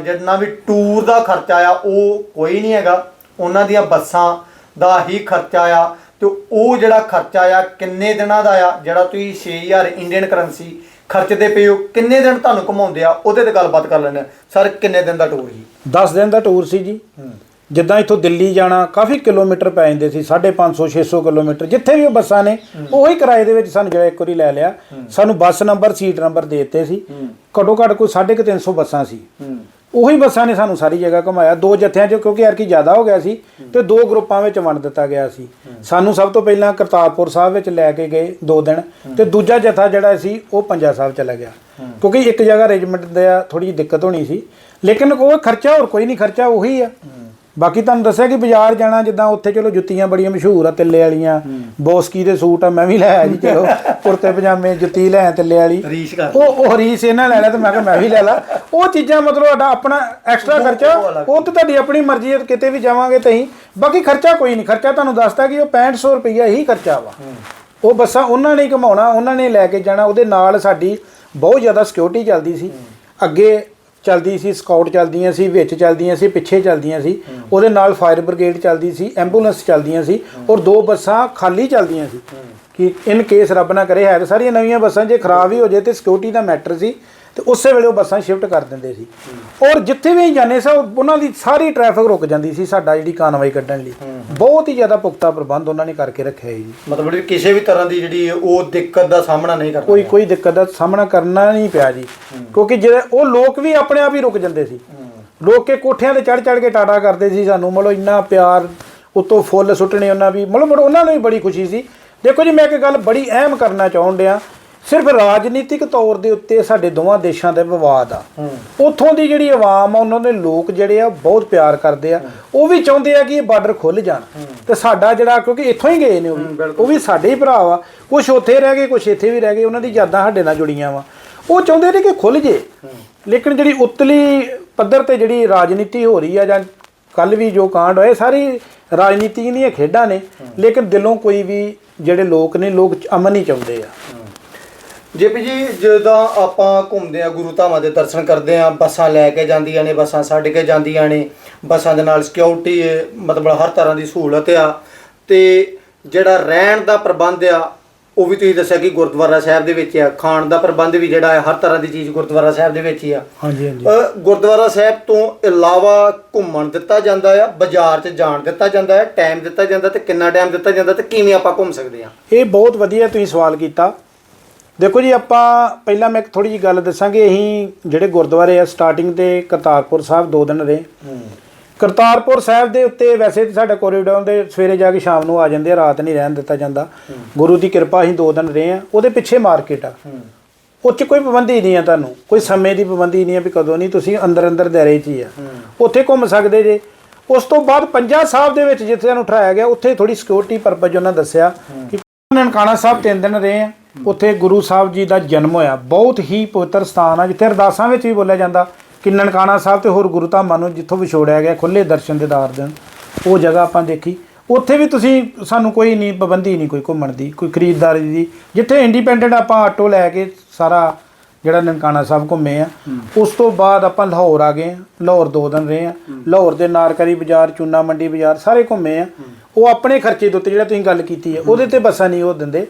ਜਿੰਨਾ ਵੀ ਟੂਰ ਦਾ ਖਰਚਾ ਆ ਉਹ ਕੋਈ ਨਹੀਂ ਹੈਗਾ। ਉਹਨਾਂ ਦੀਆਂ ਬੱਸਾਂ ਦਾ ਹੀ ਖਰਚਾ ਆ ਤੇ ਉਹ ਜਿਹੜਾ ਖਰਚਾ ਆ ਕਿੰਨੇ ਦਿਨਾਂ ਦਾ ਆ ਜਿਹੜਾ ਤੁਸੀਂ 6000 ਇੰਡੀਅਨ ਕਰੰਸੀ ਖਰਚਦੇ ਪਏ ਹੋ ਕਿੰਨੇ ਦਿਨ ਤੁਹਾਨੂੰ ਘੁਮਾਉਂਦੇ ਆ ਉਹਦੇ ਤੇ ਗੱਲਬਾਤ ਕਰ ਆ ਸਰ ਕਿੰਨੇ ਦਿਨ ਦਾ ਟੂਰ ਸੀ 10 ਦਿਨ ਦਾ ਟੂਰ ਸੀ ਜੀ। ਜਿੱਦਾਂ ਇੱਥੋਂ ਦਿੱਲੀ ਜਾਣਾ ਕਾਫੀ ਕਿਲੋਮੀਟਰ ਪੈ ਜਾਂਦੇ ਸੀ 550 600 ਕਿਲੋਮੀਟਰ ਜਿੱਥੇ ਵੀ ਉਹ ਬੱਸਾਂ ਨੇ ਉਹੀ ਕਿਰਾਏ ਦੇ ਵਿੱਚ ਸਾਨੂੰ ਜਿਹੜਾ ਇੱਕ ਵਾਰੀ ਲੈ ਲਿਆ। ਸਾਨੂੰ ਬੱਸ ਨੰਬਰ ਸੀਟ ਨੰਬਰ ਦੇ ਦਿੱਤੇ ਸੀ। ਘੱਟੋ ਘੱਟ ਕੋਈ 350 ਬੱਸਾਂ ਸੀ। ਉਹੀ ਬੱਸਾਂ ਨੇ ਸਾਨੂੰ ਸਾਰੀ ਜਗ੍ਹਾ ਘੁਮਾਇਆ। ਦੋ ਜੱਥਿਆਂ 'ਚ ਕਿਉਂਕਿ ਯਾਰ ਕੀ ਜ਼ਿਆਦਾ ਹੋ ਗਿਆ ਸੀ ਤੇ ਦੋ ਗਰੁੱਪਾਂ ਵਿੱਚ ਵੰਡ ਦਿੱਤਾ ਗਿਆ ਸੀ। ਸਾਨੂੰ ਸਭ ਤੋਂ ਪਹਿਲਾਂ ਕਰਤਾਰਪੁਰ ਸਾਹਿਬ ਵਿੱਚ ਲੈ ਕੇ ਗਏ ਦੋ ਦਿਨ ਤੇ ਦੂਜਾ ਜੱਥਾ ਜਿਹੜਾ ਸੀ ਉਹ ਪੰਜਾ ਸਾਹਿਬ ਚਲਾ ਗਿਆ। ਕਿਉਂਕਿ ਇੱਕ ਜਗ੍ਹਾ ਅਰੇਂਜਮੈਂਟ ਦਾ ਥੋੜੀ ਜਿਹੀ ਦਿੱਕਤ ਹੋਣੀ ਸੀ। ਲੇਕਿਨ ਉਹ ਖਰਚਾ ਹੋਰ ਕੋਈ ਨਹੀਂ ਖਰਚਾ ਉਹੀ ਆ। ਬਾਕੀ ਤੁਹਾਨੂੰ ਦੱਸਿਆ ਕਿ ਬਾਜ਼ਾਰ ਜਾਣਾ ਜਿੱਦਾਂ ਉੱਥੇ ਚਲੋ ਜੁੱਤੀਆਂ ਬੜੀਆਂ ਮਸ਼ਹੂਰ ਆ ਤਿੱਲੇ ਵਾਲੀਆਂ। ਬੋਸਕੀ ਦੇ ਸੂਟ ਆ ਮੈਂ ਵੀ ਲੈ ਆਇਆ ਜੀ ਚਲੋ *laughs* ਕੁਰਤੇ ਪਜਾਮੇ ਜੁੱਤੀ ਲੈ ਆਇਆ ਤਿੱਲੇ ਵਾਲੀ। ਰੀਸ਼ ਕਰ ਉਹ ਉਹ ਰੀਸ ਇਹਨਾਂ ਲੈ ਲਿਆ ਤੇ ਮੈਂ ਕਿਹਾ ਮੈਂ ਵੀ ਲੈ ਲਾ। ਉਹ ਚੀਜ਼ਾਂ ਮਤਲਬ ਤੁਹਾਡਾ ਆਪਣਾ ਐਕਸਟਰਾ ਖਰਚਾ ਉਹ ਤੇ ਤੁਹਾਡੀ ਆਪਣੀ ਮਰਜ਼ੀ ਹੈ ਕਿਤੇ ਵੀ ਜਾਵਾਂਗੇ ਤਹੀਂ ਬਾਕੀ ਖਰਚਾ ਕੋਈ ਨਹੀਂ ਖਰਚਾ ਤੁਹਾਨੂੰ ਦੱਸਦਾ ਕਿ ਉਹ 6500 ਰੁਪਈਆ ਹੀ ਖਰਚਾ ਵਾ। ਉਹ ਬੱਸਾਂ ਉਹਨਾਂ ਨੇ ਹੀ ਘਮਾਉਣਾ ਉਹਨਾਂ ਨੇ ਲੈ ਕੇ ਜਾਣਾ ਉਹਦੇ ਨਾਲ ਸਾਡੀ ਬਹੁਤ ਜ਼ਿਆਦਾ ਸਿਕਿਉਰਿਟੀ ਚੱਲਦੀ ਸੀ। ਅੱਗੇ ਚੱਲਦੀ ਸੀ ਸਕਾਊਟ ਚੱਲਦੀਆਂ ਸੀ ਵਿੱਚ ਚੱਲਦੀਆਂ ਸੀ ਪਿੱਛੇ ਚੱਲਦੀਆਂ ਸੀ। ਉਹਦੇ ਨਾਲ ਫਾਇਰ ਬ੍ਰਿਗੇਡ ਚੱਲਦੀ ਸੀ ਐਂਬੂਲੈਂਸ ਚੱਲਦੀਆਂ ਸੀ ਔਰ ਦੋ ਬੱਸਾਂ ਖਾਲੀ ਚੱਲਦੀਆਂ ਸੀ ਕਿ ਇਨ ਕੇਸ ਰੱਬ ਨਾ ਕਰੇ ਹੈ ਤਾਂ ਸਾਰੀਆਂ ਨਵੀਆਂ ਬੱਸਾਂ ਜੇ ਖਰਾਬ ਹੀ ਹੋ ਜੇ ਤੇ ਸਿਕਿਉਰਿਟੀ ਦਾ ਮੈਟਰ ਸੀ। ਤੇ ਉਸੇ ਵੇਲੇ ਉਹ ਬੱਸਾਂ ਸ਼ਿਫਟ ਕਰ ਦਿੰਦੇ ਸੀ। ਔਰ ਜਿੱਥੇ ਵੀ ਜਾਂਦੇ ਸਾ ਉਹਨਾਂ ਦੀ ਸਾਰੀ ਟ੍ਰੈਫਿਕ ਰੁਕ ਜਾਂਦੀ ਸੀ ਸਾਡਾ ਜਿਹੜੀ ਕਾਰਵਾਈ ਕੱਢਣ ਲਈ। ਬਹੁਤ ਹੀ ਜ਼ਿਆਦਾ ਪੁਖਤਾ ਪ੍ਰਬੰਧ ਉਹਨਾਂ ਨੇ ਕਰਕੇ ਰੱਖਿਆ ਜੀ। ਮਤਲਬ ਕਿਸੇ ਵੀ ਤਰ੍ਹਾਂ ਦੀ ਜਿਹੜੀ ਉਹ ਦਿੱਕਤ ਦਾ ਸਾਹਮਣਾ ਨਹੀਂ ਕਰਨਾ ਕੋਈ ਕੋਈ ਦਿੱਕਤ ਦਾ ਸਾਹਮਣਾ ਕਰਨਾ ਨਹੀਂ ਪਿਆ ਜੀ। ਕਿਉਂਕਿ ਜਿਹੜੇ ਉਹ ਲੋਕ ਵੀ ਆਪਣੇ ਆਪ ਹੀ ਰੁਕ ਜਾਂਦੇ ਸੀ। ਲੋਕ ਕੇ ਕੋਠਿਆਂ ਤੇ ਚੜ ਚੜ ਕੇ ਟਾਟਾ ਕਰਦੇ ਸੀ ਸਾਨੂੰ ਮਤਲਬ ਇੰਨਾ ਪਿਆਰ ਉਤੋਂ ਫੁੱਲ ਸੁੱਟਣੇ ਉਹਨਾਂ ਵੀ ਮਤਲਬ ਉਹਨਾਂ ਨੂੰ ਵੀ ਬੜੀ ਖੁਸ਼ੀ ਸੀ। ਦੇਖੋ ਜੀ ਮੈਂ ਇੱਕ ਗੱਲ ਬੜੀ ਅਹਿਮ ਕਰਨਾ ਚਾਹੁੰ ਡਿਆ। ਸਿਰਫ ਰਾਜਨੀਤਿਕ ਤੌਰ ਦੇ ਉੱਤੇ ਸਾਡੇ ਦੋਵਾਂ ਦੇਸ਼ਾਂ ਦੇ ਵਿਵਾਦ ਆ। ਉੱਥੋਂ ਦੀ ਜਿਹੜੀ ਆਵਾਮ ਆ ਉਹਨਾਂ ਦੇ ਲੋਕ ਜਿਹੜੇ ਆ ਬਹੁਤ ਪਿਆਰ ਕਰਦੇ ਆ। ਉਹ ਵੀ ਚਾਹੁੰਦੇ ਆ ਕਿ ਇਹ ਬਾਰਡਰ ਖੁੱਲ ਜਾਣ। ਤੇ ਸਾਡਾ ਜਿਹੜਾ ਕਿਉਂਕਿ ਇੱਥੋਂ ਹੀ ਗਏ ਨੇ ਉਹ ਵੀ। ਉਹ ਵੀ ਸਾਡੇ ਹੀ ਭਰਾ ਵਾ। ਕੁਝ ਉੱਥੇ ਰਹਿ ਗਏ ਕੁਝ ਇੱਥੇ ਵੀ ਰਹਿ ਗਏ ਉਹਨਾਂ ਦੀ ਯਾਦਾਂ ਸਾਡੇ ਨਾਲ ਜੁੜੀਆਂ ਵਾ। ਉਹ ਚਾਹੁੰਦੇ ਨੇ ਕਿ ਖੁੱਲ ਜੇ। ਲੇਕਿਨ ਜਿਹੜੀ ਉਤਲੀ ਪੱਧਰ ਤੇ ਜਿਹੜੀ ਰਾਜਨੀਤੀ ਹੋ ਰਹੀ ਆ ਜਾਂ ਕੱਲ ਵੀ ਜੋ ਕਾਂਡ ਹੋਏ ਸਾਰੀ ਰਾਜਨੀਤੀ ਦੀਆਂ ਖੇਡਾਂ ਨੇ। ਲੇਕਿਨ ਦਿਲੋਂ ਕੋਈ ਵੀ ਜਿਹੜੇ ਲੋਕ ਨੇ ਲੋਕ ਅਮਨ ਹੀ ਚਾਹੁੰਦੇ ਆ। ਜੇਪੀ ਜੀ ਜਦੋਂ ਆਪਾਂ ਘੁੰਮਦੇ ਆ ਗੁਰੂ ਧਾਮਾਂ ਦੇ ਦਰਸ਼ਨ ਕਰਦੇ ਆ ਬੱਸਾਂ ਲੈ ਕੇ ਜਾਂਦੀਆਂ ਨੇ ਬੱਸਾਂ ਛੱਡ ਕੇ ਜਾਂਦੀਆਂ ਨੇ ਬੱਸਾਂ ਦੇ ਨਾਲ ਸਿਕਿਉਰਿਟੀ ਮਤਲਬ ਹਰ ਤਰ੍ਹਾਂ ਦੀ ਸਹੂਲਤ ਆ ਤੇ ਜਿਹੜਾ ਰਹਿਣ ਦਾ ਪ੍ਰਬੰਧ ਆ ਉਹ ਵੀ ਤੁਸੀਂ ਦੱਸਿਆ ਕਿ ਗੁਰਦੁਆਰਾ ਸਾਹਿਬ ਦੇ ਵਿੱਚ ਆ ਖਾਣ ਦਾ ਪ੍ਰਬੰਧ ਵੀ ਜਿਹੜਾ ਹੈ ਹਰ ਤਰ੍ਹਾਂ ਦੀ ਚੀਜ਼ ਗੁਰਦੁਆਰਾ ਸਾਹਿਬ ਦੇ ਵਿੱਚ ਹੀ ਆ। ਹਾਂਜੀ ਗੁਰਦੁਆਰਾ ਸਾਹਿਬ ਤੋਂ ਇਲਾਵਾ ਘੁੰਮਣ ਦਿੱਤਾ ਜਾਂਦਾ ਆ ਬਾਜ਼ਾਰ 'ਚ ਜਾਣ ਦਿੱਤਾ ਜਾਂਦਾ ਹੈ ਟਾਈਮ ਦਿੱਤਾ ਜਾਂਦਾ ਤੇ ਕਿੰਨਾ ਟਾਈਮ ਦਿੱਤਾ ਜਾਂਦਾ ਤੇ ਕਿਵੇਂ ਆਪਾਂ ਘੁੰਮ ਸਕਦੇ ਆ ਇਹ ਬਹੁਤ ਵਧੀਆ ਤੁਸੀਂ ਸਵਾਲ ਕੀਤਾ। ਦੇਖੋ ਜੀ ਆਪਾਂ ਪਹਿਲਾਂ ਮੈਂ ਇੱਕ ਥੋੜੀ ਜੀ ਗੱਲ ਦੱਸਾਂਗੇ। ਅਸੀਂ ਜਿਹੜੇ ਗੁਰਦੁਆਰੇ ਆ ਸਟਾਰਟਿੰਗ ਤੇ ਕਰਤਾਰਪੁਰ ਸਾਹਿਬ ਦੋ ਦਿਨ ਰਹੇ। ਕਰਤਾਰਪੁਰ ਸਾਹਿਬ ਦੇ ਉੱਤੇ ਵੈਸੇ ਤਾਂ ਸਾਡਾ ਕੋਰੀਡੋਰ ਦੇ ਸਵੇਰੇ ਜਾ ਕੇ ਸ਼ਾਮ ਨੂੰ ਆ ਜਾਂਦੇ ਆ ਰਾਤ ਨਹੀਂ ਰਹਿਣ ਦਿੱਤਾ ਜਾਂਦਾ। ਗੁਰੂ ਦੀ ਕਿਰਪਾ ਅਸੀਂ ਦੋ ਦਿਨ ਰਹੇ ਆ। ਉਹਦੇ ਪਿੱਛੇ ਮਾਰਕੀਟ ਆ। ਉੱਥੇ ਕੋਈ ਪਾਬੰਦੀ ਨਹੀਂ ਆ ਤੁਹਾਨੂੰ। ਕੋਈ ਸਮੇਂ ਦੀ ਪਾਬੰਦੀ ਨਹੀਂ ਆ ਵੀ ਕਦੋਂ ਨਹੀਂ ਤੁਸੀਂ ਅੰਦਰ ਅੰਦਰ ਦਾਇਰੇ 'ਚ ਹੀ ਆ। ਉੱਥੇ ਘੁੰਮ ਸਕਦੇ ਜੇ। ਉਸ ਤੋਂ ਬਾਅਦ ਪੰਜਾ ਸਾਹਿਬ ਦੇ ਵਿੱਚ ਜਿੱਥੇ ਸਾਨੂੰ ਠਹਿਰਾਇਆ ਗਿਆ ਉੱਥੇ ਥੋੜੀ ਸਿਕਿਉਰਿਟੀ ਪਰਪਸ ਉਹਨਾਂ ਦੱਸਿਆ ਕਿ ਨਨਕਾਣਾ ਸਾਹਿਬ ਤਿੰਨ ਦਿਨ ਰਹੇ ਆ। ਉੱਥੇ ਗੁਰੂ ਸਾਹਿਬ ਜੀ ਦਾ ਜਨਮ ਹੋਇਆ। ਬਹੁਤ ਹੀ ਪਵਿੱਤਰ ਸਥਾਨ ਆ, ਜਿੱਥੇ ਅਰਦਾਸਾਂ ਵਿੱਚ ਵੀ ਬੋਲਿਆ ਜਾਂਦਾ ਕਿ ਨਨਕਾਣਾ ਸਾਹਿਬ ਤੇ ਹੋਰ ਗੁਰੂ ਧਾਮਾਂ ਨੂੰ ਜਿੱਥੋਂ ਵਿਛੋੜਿਆ ਗਿਆ ਖੁੱਲੇ ਦਰਸ਼ਨ ਦੇ ਦਾਰ ਦੇਣ। ਉਹ ਜਗ੍ਹਾ ਆਪਾਂ ਦੇਖੀ। ਉੱਥੇ ਵੀ ਤੁਸੀਂ, ਸਾਨੂੰ ਕੋਈ ਨਹੀਂ, ਪਾਬੰਦੀ ਨਹੀਂ ਕੋਈ ਘੁੰਮਣ ਦੀ, ਕੋਈ ਖਰੀਦਦਾਰੀ ਦੀ। ਜਿੱਥੇ ਇੰਡੀਪੈਂਡੈਂਟ ਆਪਾਂ ਆਟੋ ਲੈ ਕੇ ਸਾਰਾ ਜਿਹੜਾ ਨਨਕਾਣਾ ਸਾਹਿਬ ਘੁੰਮੇ ਆ ਉਸ ਤੋਂ ਬਾਅਦ ਆਪਾਂ ਲਾਹੌਰ ਆ ਗਏ ਆ। ਲਾਹੌਰ ਦੋ ਦਿਨ ਰਹੇ ਆ। ਲਾਹੌਰ ਦੇ ਨਾਰਕਰੀ ਬਾਜ਼ਾਰ ਚੂਨਾ ਮੰਡੀ ਬਾਜ਼ਾਰ ਸਾਰੇ ਘੁੰਮੇ ਆ। ਉਹ ਆਪਣੇ ਖਰਚੇ ਦੇ ਉੱਤੇ ਜਿਹੜਾ ਤੁਸੀਂ ਗੱਲ ਕੀਤੀ ਹੈ ਉਹਦੇ ਤੇ ਬੱਸਾਂ ਨਹੀਂ ਉਹ ਦਿੰਦੇ।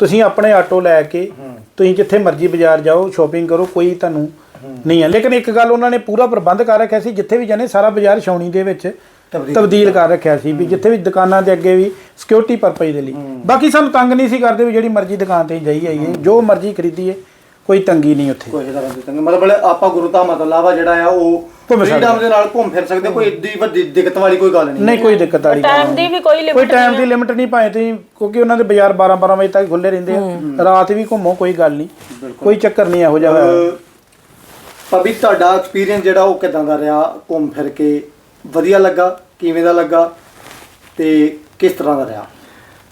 ਤੁਸੀਂ ਆਪਣੇ ਆਟੋ ਲੈ ਕੇ ਤੁਸੀਂ ਜਿੱਥੇ ਮਰਜ਼ੀ ਬਾਜ਼ਾਰ ਜਾਓ ਸ਼ਾਪਿੰਗ ਕਰੋ ਕੋਈ ਤੁਹਾਨੂੰ ਨਹੀਂ ਹੈ ਲੇਕਿਨ ਇੱਕ ਗੱਲ ਉਹਨਾਂ ਨੇ ਪੂਰਾ ਪ੍ਰਬੰਧ ਕਰ ਰੱਖਿਆ ਸੀ ਜਿੱਥੇ ਵੀ ਜਾਣੇ ਸਾਰਾ ਬਾਜ਼ਾਰ ਛਾਉਣੀ ਦੇ ਵਿੱਚ ਤਬਦੀਲ ਤਬਦੀਲ ਕਰ ਰੱਖਿਆ ਸੀ ਵੀ ਜਿੱਥੇ ਵੀ ਦੁਕਾਨਾਂ ਦੇ ਅੱਗੇ ਵੀ ਸਿਕਿਉਰਿਟੀ ਪਰਪਸ ਦੇ ਲਈ। ਬਾਕੀ ਸਾਨੂੰ ਤੰਗ ਨਹੀਂ ਸੀ ਕਰਦੇ ਵੀ ਜਿਹੜੀ ਮਰਜ਼ੀ ਦੁਕਾਨ ਤੇ ਜਾਈ ਆਈਏ ਜੋ ਮਰਜ਼ੀ ਖਰੀਦੀਏ। ਕੋਈ ਤੰਗੀ ਨਹੀਂ ਉੱਥੇ। ਕੋਈ ਤਰ੍ਹਾਂ ਦੀ ਤੰਗੀ ਮਤਲਬ ਆਪਾਂ ਗੁਰੂ ਧਾਮਾਂ ਤੋਂ ਇਲਾਵਾ ਜਿਹੜਾ ਆ ਉਹ ਘੁੰਮ ਸਕਦੇ ਫਰੀडम ਦੇ ਨਾਲ ਘੁੰਮ ਫਿਰ ਸਕਦੇ ਕੋਈ ਏਡੀ ਵੱਡੀ ਦਿੱਕਤ ਵਾਲੀ ਕੋਈ ਗੱਲ ਨਹੀਂ। ਨਹੀਂ ਕੋਈ ਦਿੱਕਤ ਵਾਲੀ ਗੱਲ ਟਾਈਮ ਦੀ ਵੀ ਕੋਈ ਕੋਈ ਲਿਮਿਟ ਟਾਈਮ ਦੀ ਲਿਮਟ ਨਹੀਂ ਭਾਵੇਂ ਤੁਸੀਂ ਕਿਉਂਕਿ ਉਹਨਾਂ ਦੇ ਬਾਜ਼ਾਰ 12 12 ਵਜੇ ਤੱਕ ਖੁੱਲੇ ਰਹਿੰਦੇ ਆ। ਰਾਤ ਵੀ ਘੁੰਮੋ ਕੋਈ ਗੱਲ ਨਹੀਂ। ਕੋਈ ਚੱਕਰ ਨਹੀਂ ਇਹੋ ਜਿਹਾ ਪਬੀ ਤੁਹਾਡਾ ਐਕਸਪੀਰੀਅੰਸ ਜਿਹੜਾ ਉਹ ਕਿਦਾਂ ਦਾ ਰਿਹਾ ਘੁੰਮ ਫਿਰ ਕੇ? ਵਧੀਆ ਲੱਗਾ? ਕਿਵੇਂ ਦਾ ਲੱਗਾ? ਤੇ ਕਿਸ ਤਰ੍ਹਾਂ ਦਾ ਰਿਹਾ?